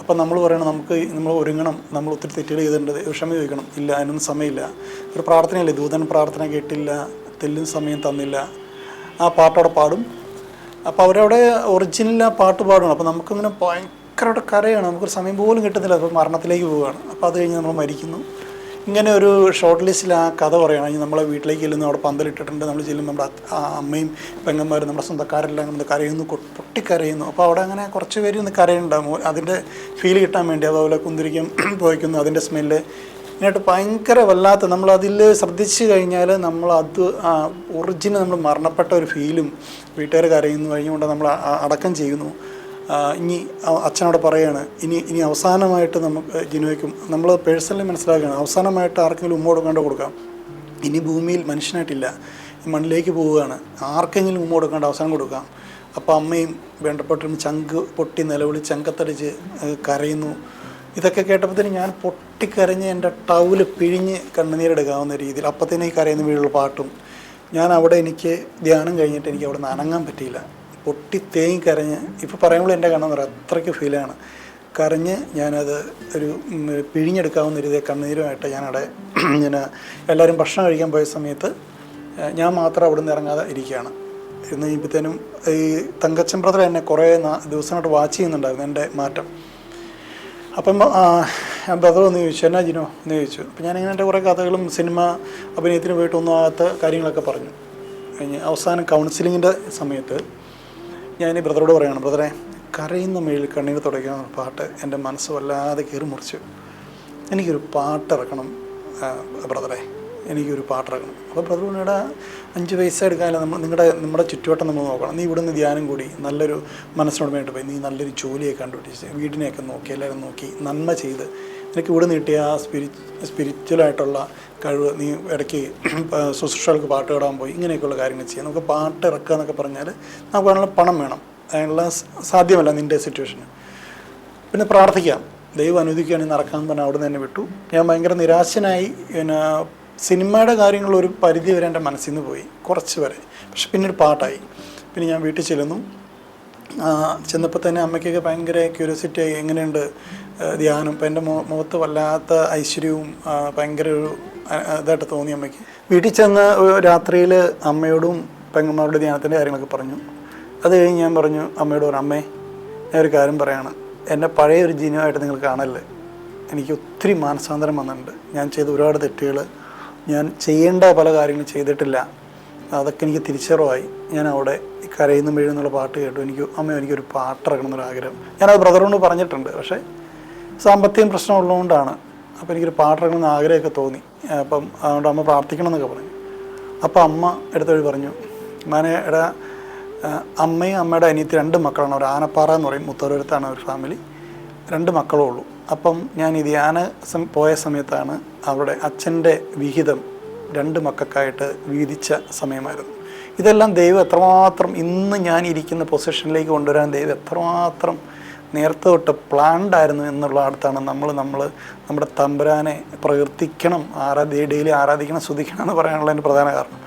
അപ്പം നമ്മൾ പറയണം നമുക്ക് നമ്മൾ ഒരുങ്ങണം നമ്മൾ ഒത്തിരി തെറ്റുകൾ ചെയ്തിട്ടുണ്ട് ക്ഷമ ചോദിക്കണം. ഇല്ല അതിനൊന്നും സമയമില്ല. ഒരു പ്രാർത്ഥനയല്ലേ? ദൂതൻ പ്രാർത്ഥന കേട്ടില്ല തെല്ലും സമയം തന്നില്ല. ആ പാട്ടവിടെ പാടും. അപ്പോൾ അവരവിടെ ഒറിജിനൽ ആ പാട്ട് പാടുകയാണ് അപ്പോൾ നമുക്കിങ്ങനെ ഭയങ്കരമായിട്ട് കരയാണ്. നമുക്കൊരു സമയം പോലും കിട്ടുന്നില്ല. അപ്പോൾ മരണത്തിലേക്ക് പോവുകയാണ് അപ്പോൾ അത് കഴിഞ്ഞ് നമ്മൾ മരിക്കുന്നു. ഇങ്ങനെ ഒരു ഷോർട്ട് ലിസ്റ്റിൽ ആ കഥ പറയുകയാണെങ്കിൽ നമ്മളെ വീട്ടിലേക്ക് ചെല്ലുന്നു അവിടെ പന്തലിട്ടിട്ടുണ്ട്. നമ്മൾ ചെല്ലുമ്പോൾ നമ്മുടെ അമ്മയും പെങ്ങന്മാരും നമ്മുടെ സ്വന്തക്കാരെല്ലാം നമ്മൾ കരയുന്നു പൊട്ടിക്കരയുന്നു. അപ്പോൾ അവിടെ അങ്ങനെ കുറച്ച് പേര് ഒന്ന് കരയുണ്ടാകും അതിന്റെ ഫീൽ കിട്ടാൻ വേണ്ടി അതുപോലെ കുന്തിരിക്കും പോയിക്കുന്നു. അതിന്റെ സ്മെല്ല് ഇതിനായിട്ട് ഭയങ്കര വല്ലാത്ത നമ്മൾ അതിൽ ശ്രദ്ധിച്ചു കഴിഞ്ഞാൽ നമ്മൾ അത് ഒറിജിനൽ നമ്മൾ മരണപ്പെട്ട ഒരു ഫീലും വീട്ടുകാർ കരയുന്നു. കഴിഞ്ഞുകൊണ്ട് നമ്മൾ അടക്കം ചെയ്യുന്നു. ഇനി അച്ഛനോട് പറയാണ് ഇനി ഇനി അവസാനമായിട്ട് നമുക്ക് ജിനോയ്ക്കും നമ്മൾ പേഴ്സണലി മനസ്സിലാക്കുകയാണ് അവസാനമായിട്ട് ആർക്കെങ്കിലും ഉമ്മ കൊടുക്കാണ്ട് കൊടുക്കാം. ഇനി ഭൂമിയിൽ മനുഷ്യനായിട്ടില്ല മണ്ണിലേക്ക് പോവുകയാണ് ആർക്കെങ്കിലും ഉമ്മ കൊടുക്കാണ്ട് അവസാനം കൊടുക്കാം. അപ്പോൾ അമ്മയും വേണ്ടപ്പെട്ട ചങ്ക് പൊട്ടി നിലവിളി ചങ്കത്തടിച്ച് കരയുന്നു. ഇതൊക്കെ കേട്ടപ്പോഴത്തേന് ഞാൻ പൊട്ടിക്കരഞ്ഞ് എന്റെ ടൗൽ പിഴിഞ്ഞ് കണ്ണുനീരെടുക്കാവുന്ന രീതിയിൽ അപ്പത്തേനും ഈ കരയുന്ന വീടുള്ള പാട്ടും ഞാൻ അവിടെ എനിക്ക് ധ്യാനം കഴിഞ്ഞിട്ട് എനിക്ക് അവിടെ നിന്ന് അനങ്ങാൻ പറ്റിയില്ല. പൊട്ടി തേങ്ങി കരഞ്ഞ് ഇപ്പോൾ പറയുമ്പോൾ എന്റെ കണ്ണെന്ന് പറയാം അത്രയ്ക്ക് ഫീലാണ് കരഞ്ഞ് ഞാനത് ഒരു പിഴിഞ്ഞെടുക്കാവുന്ന രീതിയിൽ കണ്ണീരുമായിട്ട് ഞാനവിടെ ഞാൻ എല്ലാവരും ഭക്ഷണം കഴിക്കാൻ പോയ സമയത്ത് ഞാൻ മാത്രം അവിടെ നിന്ന് ഇറങ്ങാതെ ഇരിക്കുകയാണ്. ഇന്ന് ഇപ്പോഴത്തേനും ഈ തങ്കച്ചൻ ബ്രദർ എന്നെ കുറേ ദിവസമായിട്ട് വാച്ച് ചെയ്യുന്നുണ്ടായിരുന്നു എന്റെ മാറ്റം. അപ്പം ബ്രദർ ഒന്ന് ചോദിച്ചു എന്നാ ജിനോ? എന്ന് ചോദിച്ചു. അപ്പം ഞാനിങ്ങനെ എന്റെ കുറേ കഥകളും സിനിമ അഭിനയത്തിന് പോയിട്ടൊന്നും ആകാത്ത കാര്യങ്ങളൊക്കെ പറഞ്ഞു. അവസാനം കൗൺസിലിങ്ങിന്റെ സമയത്ത് ഞാൻ ബ്രദറോട് പറയുകയാണ് ബ്രദറെ കരയുന്ന മേളിൽ കണ്ണീർ തുടയ്ക്കുന്ന പാട്ട് എന്റെ മനസ്സ് വല്ലാതെ കീറി മുറിച്ചു. എനിക്കൊരു പാട്ടിറക്കണം ബ്രദറെ. എനിക്കൊരു പാട്ടിറക്കണം അപ്പോൾ പറഞ്ഞാൽ അഞ്ച് പൈസ എടുക്കാനില്ല നമ്മൾ നിങ്ങളുടെ നമ്മുടെ ചുറ്റുവട്ടം നമ്മൾ നോക്കണം. നീ ഇവിടുന്ന് ധ്യാനം കൂടി നല്ലൊരു മനസ്സിനോടുമായിട്ട് പോയി. നീ നല്ലൊരു ജോലിയൊക്കെ കണ്ടുപിടിച്ച് വീടിനെയൊക്കെ നോക്കി എല്ലാവരും നോക്കി നന്മ ചെയ്ത്. നിനക്ക് ഇവിടെ നീട്ടിയ ആ സ്പിരി സ്പിരിച്വലായിട്ടുള്ള കഴിവ് നീ ഇടയ്ക്ക് ശുശ്രൂഷകൾക്ക് പാട്ട് പാടാൻ പോയി ഇങ്ങനെയൊക്കെയുള്ള കാര്യങ്ങൾ ചെയ്യാം. നമുക്ക് പാട്ട് ഇറക്കുക എന്നൊക്കെ പറഞ്ഞാൽ നമുക്ക് അതിനുള്ള പണം വേണം. അതിനുള്ള സാധ്യമല്ല നിന്റെ സിറ്റുവേഷന്. പിന്നെ പ്രാർത്ഥിക്കാം. ദൈവം അനുവദിക്കുകയാണെങ്കിൽ നടക്കാമെന്ന് പറഞ്ഞാൽ അവിടെ നിന്ന് തന്നെ വിട്ടു. ഞാൻ ഭയങ്കര നിരാശനായി പിന്നെ സിനിമയുടെ കാര്യങ്ങൾ ഒരു പരിധി വരെ എന്റെ മനസ്സിൽ നിന്ന് പോയി കുറച്ച് വരെ. പക്ഷെ പിന്നീട് പാട്ടായി. പിന്നെ ഞാൻ വീട്ടിൽ ചെല്ലുന്നു. ചെന്നപ്പോൾ തന്നെ അമ്മയ്ക്കൊക്കെ ഭയങ്കര ക്യൂരിയോസിറ്റി ആയി എങ്ങനെയുണ്ട് ധ്യാനം? ഇപ്പം എന്റെ മുഖത്ത് വല്ലാത്ത ഐശ്വര്യവും ഭയങ്കര ഒരു ഇതായിട്ട് തോന്നി അമ്മയ്ക്ക്. വീട്ടിൽ ചെന്ന് രാത്രിയിൽ അമ്മയോടും പെങ്ങന്മാരുടെ ധ്യാനത്തിന്റെ കാര്യങ്ങളൊക്കെ പറഞ്ഞു. അത് കഴിഞ്ഞ് ഞാൻ പറഞ്ഞു അമ്മയോട് പറഞ്ഞു അമ്മേ ഞാൻ ഒരു കാര്യം പറയാണ്. എന്റെ പഴയ ഒരു ജീനുമായിട്ട് നിങ്ങൾ കാണല്ലേ. എനിക്ക് ഒത്തിരി മാനസാന്തരം വന്നിട്ടുണ്ട്. ഞാൻ ചെയ്ത ഒരുപാട് തെറ്റുകൾ ഞാൻ ചെയ്യേണ്ട പല കാര്യങ്ങളും ചെയ്തിട്ടില്ല. അതൊക്കെ എനിക്ക് തിരിച്ചറിവായി. ഞാൻ അവിടെ കരയുന്ന വീഴുന്നുള്ള പാട്ട് കേട്ടു. എനിക്ക് അമ്മ എനിക്കൊരു പാട്ടിറക്കണം എന്നൊരു ആഗ്രഹം. ഞാനത് ബ്രദറിനോട് പറഞ്ഞിട്ടുണ്ട്. പക്ഷേ സാമ്പത്തികം പ്രശ്നമുള്ളതുകൊണ്ടാണ് അപ്പോൾ എനിക്കൊരു പാട്ടിറക്കണം എന്ന ആഗ്രഹമൊക്കെ തോന്നി. അപ്പം അതുകൊണ്ട് അമ്മ പ്രാർത്ഥിക്കണം എന്നൊക്കെ പറഞ്ഞു. അപ്പോൾ അമ്മ എടുത്തൊഴി പറഞ്ഞു മാനെ എടാ അമ്മയും അമ്മയുടെ അനിയത്തി രണ്ട് മക്കളാണ്. ഒരു ആനപ്പാറ എന്ന് പറയും. മുത്തോരത്താണ് ഒരു ഫാമിലി രണ്ട് മക്കളേ ഉള്ളൂ. അപ്പം ഞാൻ ഈ ധ്യാന പോയ സമയത്താണ് അവരുടെ അച്ഛന്റെ വിഹിതം രണ്ട് മക്കൾക്കായിട്ട് വീതിച്ച സമയമായിരുന്നു. ഇതെല്ലാം ദൈവം എത്രമാത്രം ഇന്ന് ഞാൻ ഇരിക്കുന്ന പൊസിഷനിലേക്ക് കൊണ്ടുവരാൻ ദൈവം എത്രമാത്രം നേരത്തെ തൊട്ട് പ്ലാൻഡ് ആയിരുന്നു എന്നുള്ള അടുത്താണ് നമ്മൾ നമ്മൾ നമ്മുടെ തമ്പുരാനെ പ്രവർത്തിക്കണം ആരാധ്യ ഡെയിലി ആരാധിക്കണം ശ്രദ്ധിക്കണം എന്ന് പറയാനുള്ള എന്റെ പ്രധാന കാരണം.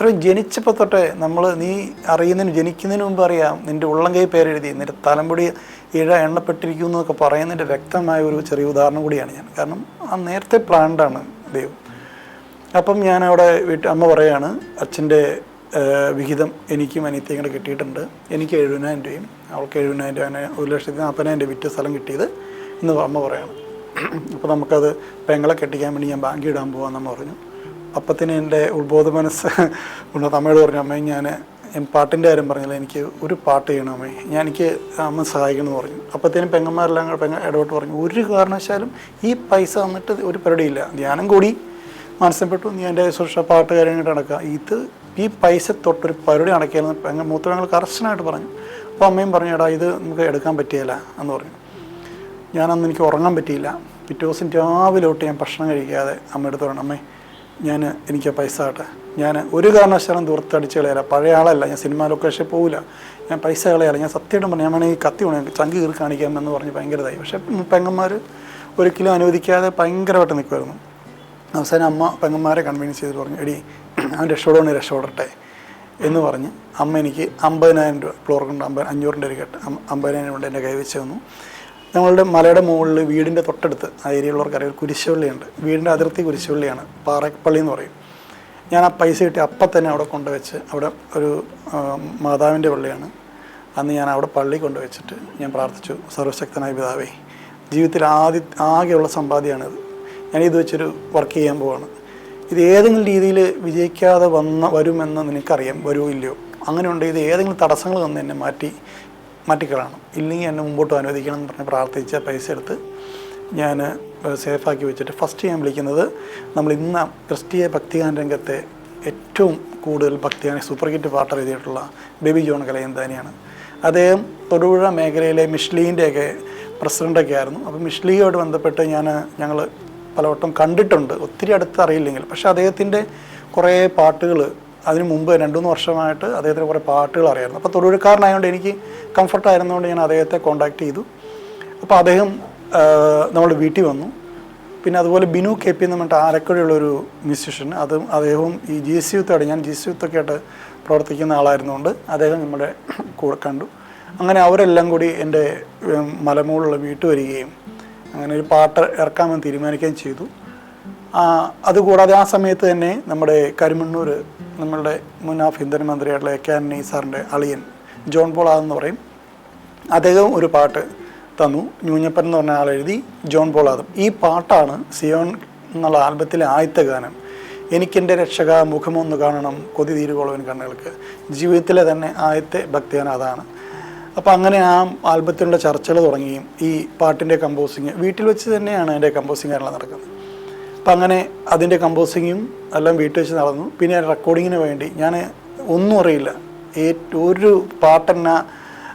ഇത്രയും ജനിച്ചപ്പോൾ തൊട്ടേ നമ്മൾ നീ അറിയുന്നതിന് ജനിക്കുന്നതിന് മുമ്പ് അറിയാം നിന്റെ ഉള്ളം കൈ പേരെഴുതി നിന്റെ തലമുടി ഇഴ എണ്ണപ്പെട്ടിരിക്കുന്നു എന്നൊക്കെ പറയുന്നതിന്റെ വ്യക്തമായ ഒരു ചെറിയ ഉദാഹരണം കൂടിയാണ് ഞാൻ. കാരണം ആ നേരത്തെ പ്ലാൻഡാണ് ദൈവം. അപ്പം ഞാൻ അവിടെ വീട്ടിൽ അമ്മ പറയാണ് അച്ഛന്റെ വിഹിതം എനിക്കും അനിയത്തിയും കൂടെ കിട്ടിയിട്ടുണ്ട്. എനിക്ക് എഴുപതിനായിരം രൂപയും അവൾക്ക് എഴുപതിനായിരം രൂപ അങ്ങനെ ഒരു ലക്ഷത്തി നാൽപ്പതിനായിരം രൂപ വിറ്റ് സ്ഥലം കിട്ടിയത് എന്ന് അമ്മ പറയാണ്. അപ്പോൾ നമുക്കത് പെങ്ങളെ കെട്ടിക്കാൻ വേണ്ടി ഞാൻ ബാങ്കിൽ ഇടാൻ പോകാമെന്നമ്മ പറഞ്ഞു. അപ്പത്തിന് എന്റെ ഉത്ബോധ മനസ്സ് ഉള്ള അമ്മയോട് പറഞ്ഞു അമ്മയും ഞാൻ പാട്ടിന്റെ കാര്യം പറഞ്ഞില്ല എനിക്ക് ഒരു പാട്ട് ചെയ്യണം അമ്മേ ഞാൻ എനിക്ക് അമ്മ സഹായിക്കണമെന്ന് പറഞ്ഞു. അപ്പത്തേനും പെങ്ങന്മാരെല്ലാം കൂടെ പെങ്ങ ഇടപെട്ട് പറഞ്ഞു ഒരു കാരണവശാലും ഈ പൈസ വന്നിട്ട് ഒരു പരിപാടിയില്ല ധ്യാനം കൂടി. മനസ്സിൽപ്പെട്ടു നീ എന്റെ സുരക്ഷ പാട്ട് കാര്യമായിട്ട് നടക്കുക. ഇത് ഈ പൈസ തൊട്ടൊരു പരിപാടി നടക്കുകയെന്ന് പെങ്ങ മൂത്തങ്ങൾ കർശനമായിട്ട് പറഞ്ഞു. അപ്പോൾ അമ്മയും പറഞ്ഞു എടാ ഇത് നമുക്ക് എടുക്കാൻ പറ്റിയല്ല എന്ന് പറഞ്ഞു. ഞാനന്ന് എനിക്ക് ഉറങ്ങാൻ പറ്റിയില്ല. പിറ്റേ ദിവസം രാവിലെ തൊട്ട് ഞാൻ ഭക്ഷണം കഴിക്കാതെ അമ്മയെടുത്ത് പറഞ്ഞു അമ്മേ ഞാൻ എനിക്ക് പൈസ ആട്ടെ. ഞാൻ ഒരു കാരണവശാലും ദൂരത്തടിച്ച് കളയാല പഴയ ആളല്ല. ഞാൻ സിനിമ ലൊക്കേഷൻ പോവില്ല. ഞാൻ പൈസ കളയാല ഞാൻ സത്യമായിട്ടും പറഞ്ഞു ഞാൻ വേണമെങ്കിൽ കത്തി വേണം ചങ്ക് കീറി കാണിക്കാം എന്ന് പറഞ്ഞ് ഭയങ്കര ഇതായി പക്ഷേ പെങ്ങന്മാർ ഒരിക്കലും അനുവദിക്കാതെ ഭയങ്കരമായിട്ട് നിൽക്കുമായിരുന്നു അവസാനം അമ്മ പെങ്ങന്മാരെ കൺവീൻസ് ചെയ്ത് പറഞ്ഞു എടി അവൻ രക്ഷപ്പെടുവാണെങ്കിൽ രക്ഷപ്പെടട്ടെ എന്ന് പറഞ്ഞ് അമ്മ എനിക്ക് അമ്പതിനായിരം രൂപ ഫ്ലോർ കൊണ്ട് അമ്പത് അഞ്ഞൂറിന്റെ ഒരു കെട്ട് അമ്പ- അമ്പതിനായിരം കൊണ്ട് എന്റെ കൈവച്ച് തന്നു. ഞങ്ങളുടെ മലയുടെ മുകളിൽ വീടിന്റെ തൊട്ടടുത്ത് ആ ഏരിയയിലുള്ളവർക്ക് അറിയാം ഒരു കുരിശുപള്ളിയുണ്ട്. വീടിന്റെ അതിർത്തി കുരിശുപള്ളിയാണ് പാറപ്പള്ളി എന്ന് പറയും. ഞാൻ ആ പൈസ കിട്ടി അപ്പം തന്നെ അവിടെ കൊണ്ടുവച്ച് അവിടെ ഒരു മാതാവിന്റെ പള്ളിയാണ്. അന്ന് ഞാൻ അവിടെ പള്ളി കൊണ്ടുവച്ചിട്ട് ഞാൻ പ്രാർത്ഥിച്ചു സർവശക്തനായ പിതാവേ ജീവിതത്തിൽ ആദ്യ ആകെയുള്ള സമ്പാദ്യമാണിത്. ഞാൻ ഇത് വെച്ചൊരു വർക്ക് ചെയ്യാൻ പോവാണ്. ഇത് ഏതെങ്കിലും രീതിയിൽ വിജയിക്കാതെ വന്ന വരുമെന്ന് നിനക്കറിയാം വരുമോ ഇല്ലയോ? അങ്ങനെ ഉണ്ട് ഇത് ഏതെങ്കിലും തടസ്സങ്ങൾ വന്ന് എന്നെ മാറ്റി മാറ്റിക്കളാണ് ഇല്ലെങ്കിൽ എന്നെ മുമ്പോട്ട് അനുവദിക്കണം എന്ന് പറഞ്ഞ് പ്രാർത്ഥിച്ച പൈസ എടുത്ത് ഞാൻ സേഫാക്കി വെച്ചിട്ട് ഫസ്റ്റ് ഞാൻ വിളിക്കുന്നത് നമ്മൾ ഇന്ന് ക്രിസ്തീയ ഭക്തിഗാന രംഗത്തെ ഏറ്റവും കൂടുതൽ ഭക്തിഗാന സൂപ്പർ ഹിറ്റ് പാട്ട് എഴുതിയിട്ടുള്ള ബേബി ജോൺ കലയന്താനിയാണ്. അദ്ദേഹം തൊടുപുഴ മേഖലയിലെ മിഷ്ലീന്റെയൊക്കെ പ്രസിഡന്റൊക്കെ ആയിരുന്നു. അപ്പോൾ മിഷ്ലിയുമായിട്ട് ബന്ധപ്പെട്ട് ഞാൻ ഞങ്ങൾ പലവട്ടം കണ്ടിട്ടുണ്ട്. ഒത്തിരി അടുത്ത് അറിയില്ലെങ്കിൽ പക്ഷേ അദ്ദേഹത്തിന്റെ കുറേ പാട്ടുകൾ അതിന് മുമ്പ് രണ്ട് മൂന്ന് വർഷമായിട്ട് അദ്ദേഹത്തിന് കുറേ പാട്ടുകൾ അറിയായിരുന്നു. അപ്പോൾ തൊഴിൽക്കാരനായതുകൊണ്ട് എനിക്ക് കംഫർട്ടായിരുന്നതുകൊണ്ട് ഞാൻ അദ്ദേഹത്തെ കോൺടാക്ട് ചെയ്തു. അപ്പോൾ അദ്ദേഹം നമ്മുടെ വീട്ടിൽ വന്നു. പിന്നെ അതുപോലെ ബിനു കെ പി എന്ന് പറഞ്ഞിട്ട് ആലക്കുഴയുള്ളൊരു മ്യൂസിഷ്യൻ അതും അദ്ദേഹവും ഈ ജി എസ് യുത്തോടെ ഞാൻ ജി എസ് യുത്തൊക്കെ ആയിട്ട് പ്രവർത്തിക്കുന്ന ആളായിരുന്നുകൊണ്ട് അദ്ദേഹം നമ്മുടെ കൂടെ കണ്ടു. അങ്ങനെ അവരെല്ലാം കൂടി എന്റെ മലമുകളിലുള്ള വീട്ടിൽ വരികയും അങ്ങനെ ഒരു പാട്ട് ഇറക്കാമെന്ന് തീരുമാനിക്കുകയും ചെയ്തു. അതുകൂടാതെ ആ സമയത്ത് തന്നെ നമ്മുടെ കരിമണ്ണൂർ നമ്മളുടെ മുൻ ആഭ്യന്തരമന്ത്രിയായിട്ടുള്ള എ കെ സാറിന്റെ അളിയൻ ജോൺ പോൾ പറയും. അദ്ദേഹം ഒരു പാട്ട് തന്നു. ന്യൂഞ്ഞപ്പൻ എന്ന് പറഞ്ഞ ആൾ എഴുതി ജോൺ പോളാദം ഈ പാട്ടാണ് സിയോൺ എന്നുള്ള ആൽബത്തിലെ ആദ്യത്തെ ഗാനം. എനിക്കെന്റെ രക്ഷക മുഖമൊന്ന് കാണണം കൊതി തീരുകോളവൻ കണ്ണുകൾക്ക്. ജീവിതത്തിലെ തന്നെ ആദ്യത്തെ ഭക്തിഗാനം അതാണ്. അപ്പോൾ അങ്ങനെ ആ ആൽബത്തിലുള്ള ചർച്ചകൾ തുടങ്ങുകയും ഈ പാട്ടിന്റെ കമ്പോസിങ് വീട്ടിൽ വെച്ച് തന്നെയാണ് എന്റെ കമ്പോസിങ് എല്ലാം നടക്കുന്നത്. അപ്പം അങ്ങനെ അതിന്റെ കമ്പോസിങ്ങും എല്ലാം വീട്ടിൽ വെച്ച് നടന്നു. പിന്നെ റെക്കോർഡിങ്ങിന് വേണ്ടി ഞാൻ ഒന്നും അറിയില്ല. ഒരു പാട്ടെന്ന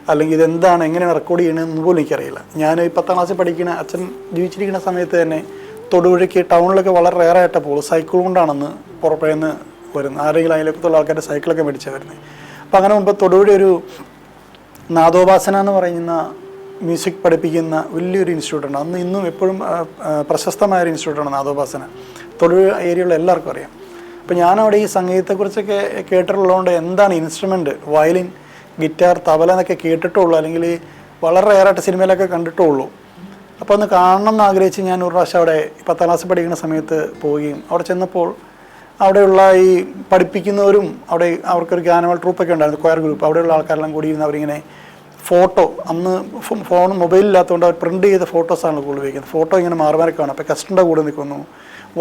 അല്ലെങ്കിൽ ഇതെന്താണ് എങ്ങനെയാണ് റെക്കോർഡ് ചെയ്യണമെന്ന് പോലും എനിക്കറിയില്ല. ഞാൻ പത്താം ക്ലാസ്സിൽ പഠിക്കുന്ന അച്ഛൻ ജീവിച്ചിരിക്കുന്ന സമയത്ത് തന്നെ തൊടുപുഴയ്ക്ക് ടൗണിലൊക്കെ വളരെ റെയർ ആയിട്ട് പോകും സൈക്കിൾ കൊണ്ടാണെന്ന് പുറപ്പെടുന്ന വരുന്നത്. ആരെങ്കിലും അയലക്കത്തുള്ള ആൾക്കാരുടെ സൈക്കിളൊക്കെ മേടിച്ചാൽ വരുന്നത് അപ്പം അങ്ങനെ മുമ്പ് തൊടുപുഴ ഒരു നാദോപാസന എന്ന് പറയുന്ന മ്യൂസിക് പഠിപ്പിക്കുന്ന വലിയൊരു ഇൻസ്റ്റിറ്റ്യൂട്ടാണ് അന്ന് ഇന്നും എപ്പോഴും പ്രശസ്തമായ ഒരു ഇൻസ്റ്റിറ്റ്യൂട്ടാണ് നാദോപാസന. തൊഴിൽ ഏരിയയുള്ള എല്ലാവർക്കും അറിയാം. അപ്പോൾ ഞാനവിടെ ഈ സംഗീതത്തെക്കുറിച്ചൊക്കെ കേട്ടിട്ടുള്ളതുകൊണ്ട് എന്താണ് ഇൻസ്ട്രുമെന്റ് വയലിൻ ഗിറ്റാർ തബല എന്നൊക്കെ കേട്ടിട്ടുള്ളൂ. അല്ലെങ്കിൽ വളരെ റയറായിട്ട് സിനിമയിലൊക്കെ കണ്ടിട്ടുള്ളൂ. അപ്പോൾ ഒന്ന് കാണണം എന്ന് ആഗ്രഹിച്ച് ഞാൻ ഒരു പ്രാവശ്യം അവിടെ പത്താം ക്ലാസ് പഠിക്കുന്ന സമയത്ത് പോവുകയും അവിടെ ചെന്നപ്പോൾ അവിടെയുള്ള ഈ പഠിപ്പിക്കുന്നവരും അവിടെ അവർക്കൊരു ഗാനമേള ട്രൂപ്പൊക്കെ ഉണ്ടായിരുന്നു കൊയർ ഗ്രൂപ്പ് അവിടെയുള്ള ആൾക്കാരെല്ലാം കൂടി ഇരുന്ന് അവരിങ്ങനെ ഫോട്ടോ അന്ന് ഫോൺ മൊബൈലില്ലാത്തതുകൊണ്ട് അവർ പ്രിന്റ് ചെയ്ത ഫോട്ടോസാണ് കൂടുതൽ ഉപയോഗിക്കുന്നത്. ഫോട്ടോ ഇങ്ങനെ മാറി മാറി കാണും. അപ്പോൾ കസ്റ്റന്റെ കൂടെ നിൽക്കുന്നു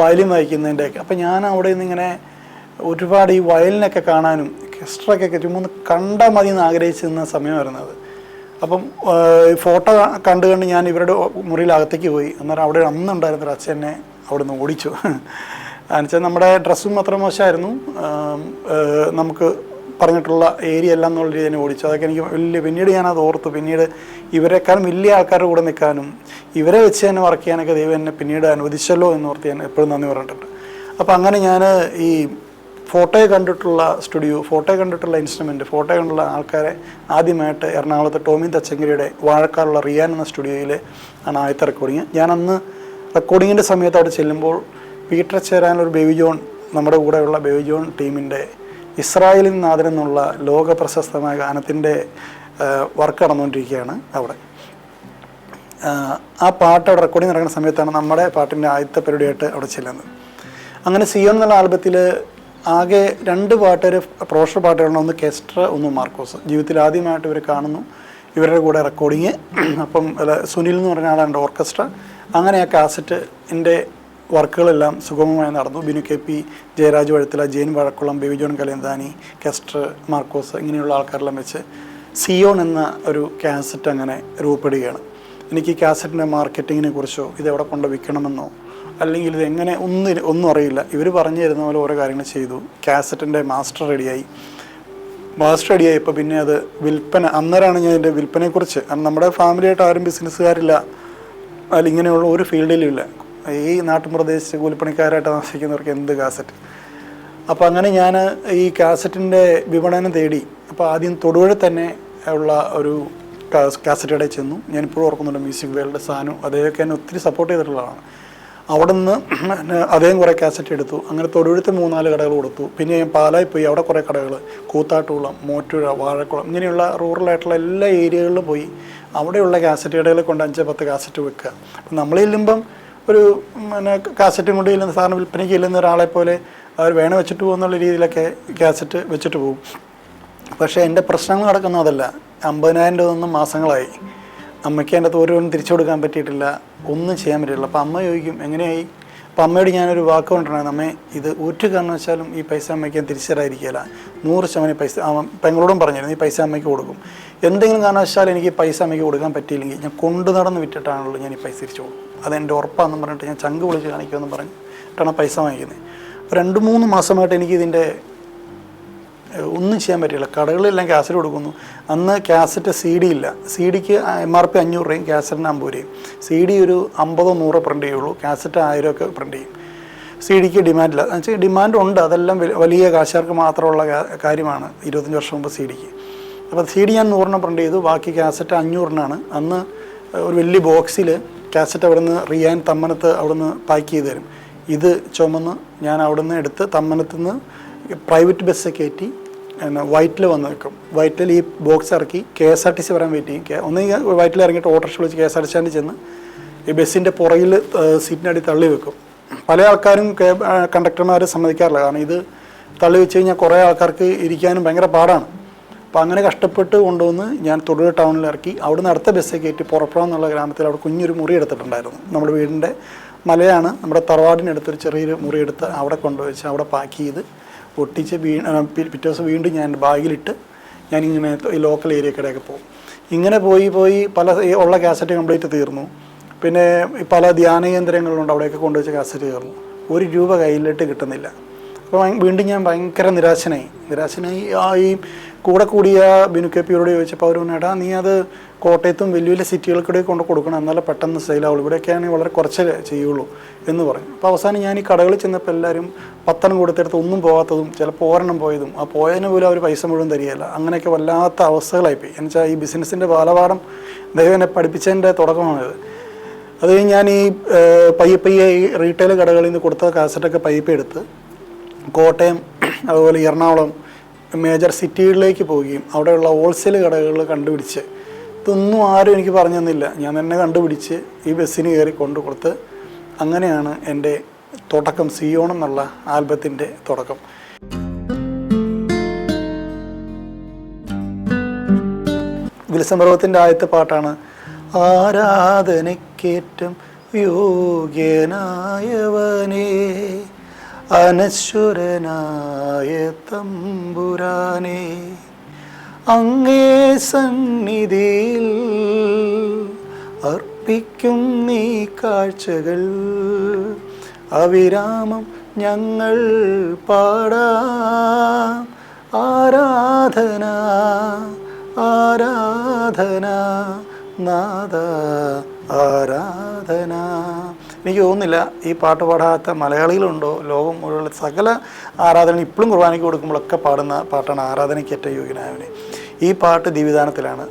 വയലിൻ വായിക്കുന്നതിന്റെയൊക്കെ അപ്പോൾ ഞാൻ അവിടെ നിന്ന് ഇങ്ങനെ ഒരുപാട് ഈ വയലിനൊക്കെ കാണാനും കെസ്റ്ററൊക്കെ ചുമ്മാ കണ്ടാൽ മതി എന്ന് ആഗ്രഹിച്ചിരുന്ന സമയമായിരുന്നു അത്. അപ്പം ഫോട്ടോ കണ്ടു കണ്ട് ഞാൻ ഇവരുടെ മുറിയിൽ അകത്തേക്ക് പോയി. അന്നേരം അവിടെ അന്നുണ്ടായിരുന്ന ഒരു അച്ഛൻ എന്നെ അവിടെ നിന്ന് ഓടിച്ചു എന്നുവെച്ചാൽ നമ്മുടെ ഡ്രസ്സും അത്ര മോശമായിരുന്നു. നമുക്ക് പറഞ്ഞിട്ടുള്ള ഏരിയ എല്ലാം എന്നുള്ള രീതിയിൽ ഓടിച്ചു. അതൊക്കെ എനിക്ക് വലിയ പിന്നീട് ഞാനത് ഓർത്തു. പിന്നീട് ഇവരെക്കാളും വലിയ ആൾക്കാരുടെ കൂടെ നിൽക്കാനും ഇവരെ വെച്ച് തന്നെ വർക്ക് ചെയ്യാനൊക്കെ ദൈവം എന്നെ പിന്നീട് അനുവദിച്ചല്ലോ എന്ന് ഓർത്ത് ഞാൻ എപ്പോഴും നന്ദി പറഞ്ഞിട്ടുണ്ട്. അപ്പോൾ അങ്ങനെ ഞാൻ ഈ ഫോട്ടോയെ കണ്ടിട്ടുള്ള സ്റ്റുഡിയോ ഫോട്ടോയെ കണ്ടിട്ടുള്ള ഇൻസ്ട്രുമെന്റ് ഫോട്ടോ കണ്ടുള്ള ആൾക്കാരെ ആദ്യമായിട്ട് എറണാകുളത്ത് ടോമിൻ തച്ചങ്കരിയുടെ വാഴക്കാടുള്ള റിയാൻ എന്ന സ്റ്റുഡിയോയിൽ ആണ് ആദ്യത്തെ റെക്കോർഡിങ് ഞാൻ അന്ന് റെക്കോർഡിങ്ങിന്റെ സമയത്ത് അവിടെ ചെല്ലുമ്പോൾ പീറ്റർ ചേരാനൊരു ബേബി ജോൺ നമ്മുടെ കൂടെയുള്ള ബേബി ജോൺ ടീമിന്റെ ഇസ്രായേലിൻ നാഥനെന്നുള്ള ലോക പ്രശസ്തമായ ഗാനത്തിന്റെ വർക്ക് നടന്നുകൊണ്ടിരിക്കുകയാണ് അവിടെ. ആ പാട്ട് അവിടെ റെക്കോർഡിംഗ് നടക്കുന്ന സമയത്താണ് നമ്മുടെ പാട്ടിന്റെ ആദ്യത്തെ പരിപാടിയായിട്ട് അവിടെ ചെല്ലുന്നത്. അങ്ങനെ സിയോൺ എന്നുള്ള ആൽബത്തിൽ ആകെ രണ്ട് പാട്ടുകാർ പ്രൊഫഷണൽ പാട്ടുകളാണ് ഒന്ന് കെസ്റ്റർ ഒന്ന് മാർക്കോസ്. ജീവിതത്തിൽ ആദ്യമായിട്ട് ഇവർ കാണുന്നു. ഇവരുടെ കൂടെ റെക്കോർഡിങ് അപ്പം സുനിൽ എന്ന് പറഞ്ഞ ആളാണ് ഓർക്കസ്ട്ര അങ്ങനെ ആ കാസറ്റ് എന്റെ വർക്കുകളെല്ലാം സുഗമമായി നടന്നു. Binu K P Jayaraj Vazhuthala Jain Vazhakulam Baby John Kalenthani Kester Markose ഇങ്ങനെയുള്ള ആൾക്കാരെല്ലാം വെച്ച് സിയോൺ എന്ന ഒരു കാസറ്റ് അങ്ങനെ രൂപപ്പെടുകയാണ്. എനിക്ക് ഈ കാസറ്റിന്റെ മാർക്കറ്റിങ്ങിനെ കുറിച്ചോ ഇത് എവിടെ കൊണ്ട് വിൽക്കണമെന്നോ അല്ലെങ്കിൽ ഇത് എങ്ങനെ ഒന്നും ഒന്നും അറിയില്ല. ഇവർ പറഞ്ഞു തരുന്ന പോലെ ഓരോ കാര്യങ്ങൾ ചെയ്തു. കാസറ്റിന്റെ മാസ്റ്റർ റെഡിയായി. മാസ്റ്റർ റെഡിയായി റെഡിയായപ്പോൾ പിന്നെ അത് വിൽപ്പന അന്നേരമാണ് ഞാൻ എന്റെ വിൽപ്പനയെക്കുറിച്ച്. നമ്മുടെ ഫാമിലിയായിട്ട് ആരും ബിസിനസ്സുകാരില്ല. അതിൽ ഇങ്ങനെയുള്ള ഒരു ഫീൽഡിലും ഇല്ല. ഈ നാട്ടുപ്രദേശത്ത് കൂലിപ്പണിക്കാരായിട്ട് താമസിക്കുന്നവർക്ക് എന്ത് കാസറ്റ്? അപ്പോൾ അങ്ങനെ ഞാൻ ഈ കാസറ്റിന്റെ വിപണനം തേടി അപ്പോൾ ആദ്യം തൊടുപുഴ തന്നെ ഉള്ള ഒരു കാസറ്റ് കടയിൽ ചെന്നു. ഞാനിപ്പോഴും ഓർക്കുന്നുണ്ട് മ്യൂസിക് വേൾഡ് സാനു അദ്ദേഹമൊക്കെ എന്നെ ഒത്തിരി സപ്പോർട്ട് ചെയ്തിട്ടുള്ളതാണ്. അവിടെ നിന്ന് അദ്ദേഹം കുറേ കാസറ്റ് എടുത്തു. അങ്ങനെ തൊടുപുഴത്ത് മൂന്നാൽ കടകൾ കൊടുത്തു. പിന്നെ ഞാൻ പാലായി പോയി അവിടെ കുറേ കടകൾ കൂത്താട്ടുകുളം മോറ്റുഴ വാഴക്കുളം ഇങ്ങനെയുള്ള റൂറലായിട്ടുള്ള എല്ലാ ഏരിയകളിലും പോയി. അവിടെയുള്ള കാസറ്റ് കടകളിൽ കൊണ്ട് അഞ്ച് പത്ത് കാസറ്റ് വെക്കുക. അപ്പം നമ്മൾ ചെല്ലുമ്പം ഒരു പിന്നെ കാസറ്റും കൊണ്ട് ചെല്ലുന്ന സാറിന് വിൽപ്പനയ്ക്ക് ചെല്ലുന്ന ഒരാളെ പോലെ അവർ വേണം വെച്ചിട്ട് പോകുന്നുള്ള രീതിയിലൊക്കെ കാസറ്റ് വെച്ചിട്ട് പോകും. പക്ഷേ എന്റെ പ്രശ്നങ്ങൾ നടക്കുന്ന അതല്ല. അമ്പതിനായിരം രൂപ ഒന്നും മാസങ്ങളായി. അമ്മയ്ക്ക് എന്റെ തോര് പോലും തിരിച്ചു കൊടുക്കാൻ പറ്റിയിട്ടില്ല. ഒന്നും ചെയ്യാൻ പറ്റില്ല അപ്പോൾ അമ്മ ചോദിക്കും എങ്ങനെയായി? അപ്പം അമ്മയോട് ഞാനൊരു വാക്ക് കൊണ്ടിരുന്നത് അമ്മേ ഇത് ഒറ്റ കാരണം വെച്ചാലും ഈ പൈസ അമ്മയ്ക്ക് ഞാൻ തിരിച്ചു തരാതിരിക്കില്ല നൂറ് ശതമാനം പൈസ പെങ്ങളോടും പറഞ്ഞിരുന്നു ഈ പൈസ അമ്മയ്ക്ക് കൊടുക്കും. എന്തെങ്കിലും കാരണവശാൽ എനിക്ക് പൈസ അമ്മയ്ക്ക് കൊടുക്കാൻ പറ്റിയില്ലെങ്കിൽ ഞാൻ കൊണ്ടു നടന്ന് വിറ്റിട്ടാണല്ലോ ഞാൻ ഈ പൈസ തിരിച്ചു കൊടുക്കും അതെന്റെ ഉറപ്പാണെന്ന് പറഞ്ഞിട്ട് ഞാൻ ചങ്ക് വിളിച്ച് കാണിക്കുമെന്ന് പറഞ്ഞിട്ടാണ് പൈസ വാങ്ങിക്കുന്നത്. അപ്പോൾ രണ്ട് മൂന്ന് മാസമായിട്ട് എനിക്ക് ഇതിന്റെ ഒന്നും ചെയ്യാൻ പറ്റില്ല കടകളിലെല്ലാം കാസറ്റ് കൊടുക്കുന്നു. അന്ന് കാസറ്റ് സി ഡി ഇല്ല. സി ഡിക്ക് എം ആർ പി അഞ്ഞൂറ് രൂപയും കാസറ്റിന് അമ്പത് രൂപയും. സി ഡി ഒരു അമ്പതോ നൂറോ പ്രിന്റ് ചെയ്യുള്ളൂ. കാസറ്റ് ആയിരം ഒക്കെ പ്രിന്റ് ചെയ്യും. സി ഡിക്ക് ഡിമാൻഡില്ല എന്ന് വെച്ചാൽ ഡിമാൻഡ് ഉണ്ട്. അതെല്ലാം വലിയ കാശുകാർക്ക് മാത്രമുള്ള കാര്യമാണ് ഇരുപത്തഞ്ച് വർഷം മുമ്പ് സി ഡിക്ക് അപ്പോൾ സി ഡി ഞാൻ നൂറിന് പ്രിന്റ് ചെയ്തു. ബാക്കി കാസറ്റ് അഞ്ഞൂറിനാണ്. അന്ന് ഒരു വലിയ ബോക്സിൽ കാസറ്റ് അവിടുന്ന് റിയാൻ തമ്മനത്ത് അവിടുന്ന് പാക്ക് ചെയ്ത് തരും. ഇത് ചുമന്ന് ഞാൻ അവിടുന്ന് എടുത്ത് തമ്മനത്ത് നിന്ന് പ്രൈവറ്റ് ബസ് കയറ്റി പിന്നെ വൈറ്റിൽ വന്ന് നിൽക്കും. വൈറ്റിൽ ഈ ബോക്സ് ഇറക്കി K S R T C വരാൻ വെയിറ്റ് ചെയ്യും ഒന്നെങ്കിൽ വൈറ്റിൽ ഇറങ്ങിയിട്ട് ഓട്ടോറിക്ഷ വിളിച്ച് കെ എസ് ആർ ടി സ്റ്റാൻഡിൽ ചെന്ന് ഈ ബസ്സിന്റെ പുറകിൽ സീറ്റിനടി തള്ളി വെക്കും. പല ആൾക്കാരും കണ്ടക്ടർമാർ സമ്മതിക്കാറില്ല. കാരണം ഇത് തള്ളി വെച്ച് കഴിഞ്ഞാൽ കുറേ ആൾക്കാർക്ക് ഇരിക്കാനും ഭയങ്കര പാടാണ്. അപ്പോൾ അങ്ങനെ കഷ്ടപ്പെട്ട് കൊണ്ടുവന്ന് ഞാൻ തൊടുപുഴ ടൗണിൽ ഇറക്കി. അവിടുന്ന് അടുത്ത ബസ്സേ കയറ്റി പുറപ്പുറം എന്നുള്ള ഗ്രാമത്തിൽ അവിടെ കുഞ്ഞൊരു മുറി എടുത്തിട്ടുണ്ടായിരുന്നു. നമ്മുടെ വീടിന്റെ മലയാണ് നമ്മുടെ തറവാടിനടുത്തൊരു ചെറിയൊരു മുറി എടുത്ത് അവിടെ കൊണ്ടുവച്ച് അവിടെ പാക്ക് ചെയ്ത് ഒട്ടിച്ച് വീ പിറ്റേ ദിവസം വീണ്ടും ഞാൻ ബാഗിലിട്ട് ഞാനിങ്ങനെ ഈ ലോക്കൽ ഏരിയക്കിടെയൊക്കെ പോകും. ഇങ്ങനെ പോയി പോയി പല ഉള്ള കാസറ്റ് കംപ്ലീറ്റ് തീർന്നു. പിന്നെ പല ധ്യാന കേന്ദ്രങ്ങളുണ്ട് അവിടെയൊക്കെ കൊണ്ടുവച്ച് കാസറ്റ് തീർന്നു. ഒരു രൂപ കയ്യിലിട്ട് കിട്ടുന്നില്ല. അപ്പോൾ വീണ്ടും ഞാൻ ഭയങ്കര നിരാശനായി. നിരാശനായി. ആ ഈ കൂടെ കൂടിയ ബിനു കെ പിയോട് ചോദിച്ചപ്പോൾ അവർ പറഞ്ഞു, എടാ നീ അത് കോട്ടയത്തും വലിയ വലിയ സിറ്റികൾക്കിടെ കൊണ്ട് കൊടുക്കണം എന്നാലേ പെട്ടെന്ന് സെയിലാവുള്ളൂ. ഇവിടെയൊക്കെയാണെങ്കിൽ വളരെ കുറച്ചേ ചെയ്യുള്ളൂ എന്ന് പറഞ്ഞു. അപ്പോൾ അവസാനം ഞാൻ ഈ കടകളിൽ ചെന്നപ്പോൾ എല്ലാവരും പത്തെണ്ണം കൊടുത്തെടുത്ത് ഒന്നും പോകാത്തതും ചിലപ്പോൾ ഒരെണ്ണം പോയതും ആ പോയതിന് പോലും അവർ പൈസ മുഴുവൻ തരികയില്ല. അങ്ങനെയൊക്കെ വല്ലാത്ത അവസ്ഥകളായിപ്പോയി എന്നുവെച്ചാൽ ഈ ബിസിനസ്സിന്റെ ബാലപാഠം ദൈവം എന്നെ പഠിപ്പിച്ചതിന്റെ തുടക്കമാണിത്. അത് ഞാൻ ഈ പയ്യെ പയ്യെ ഈ റീറ്റെയിൽ കടകളിൽ നിന്ന് കൊടുത്ത കാസറ്റൊക്കെ പയ്യപ്പ് എടുത്ത് കോട്ടയം അതുപോലെ എറണാകുളം മേജർ സിറ്റികളിലേക്ക് പോവുകയും അവിടെയുള്ള ഹോൾസെയിൽ കടകൾ കണ്ടുപിടിച്ച് ഇതൊന്നും ആരും എനിക്ക് പറഞ്ഞു തന്നില്ല. ഞാൻ തന്നെ കണ്ടുപിടിച്ച് ഈ ബസ്സിന് കയറി കൊണ്ടു കൊടുത്ത് അങ്ങനെയാണ് എന്റെ തുടക്കം സിയോൺ എന്നുള്ള ആൽബത്തിന്റെ തുടക്കം. വിൽസംഭവത്തിന്റെ ആദ്യത്തെ പാട്ടാണ് ആരാധനയ്ക്കേറ്റം യോഗ്യനായവനേ അനശ്വരനായ തമ്പുരാനെ അങ്ങേ സന്നിധിയിൽ അർപ്പിക്കും നീ കാഴ്ചകൾ. അവിരാമം ഞങ്ങൾ പാടാം. ആരാധന ആരാധന നാദ ആരാധന. എനിക്ക് തോന്നുന്നില്ല ഈ പാട്ട് പാടാത്ത മലയാളികളുണ്ടോ? ലോകം മുഴുവൻ സകല ആരാധന ഇപ്പോഴും കുർബാനയ്ക്ക് കൊടുക്കുമ്പോഴൊക്കെ പാടുന്ന പാട്ടാണ് ആരാധനയ്ക്ക് ഏറ്റവും യോഗ്യനായവനെ. ഈ പാട്ട് ദിവിധാനത്തിലാണ്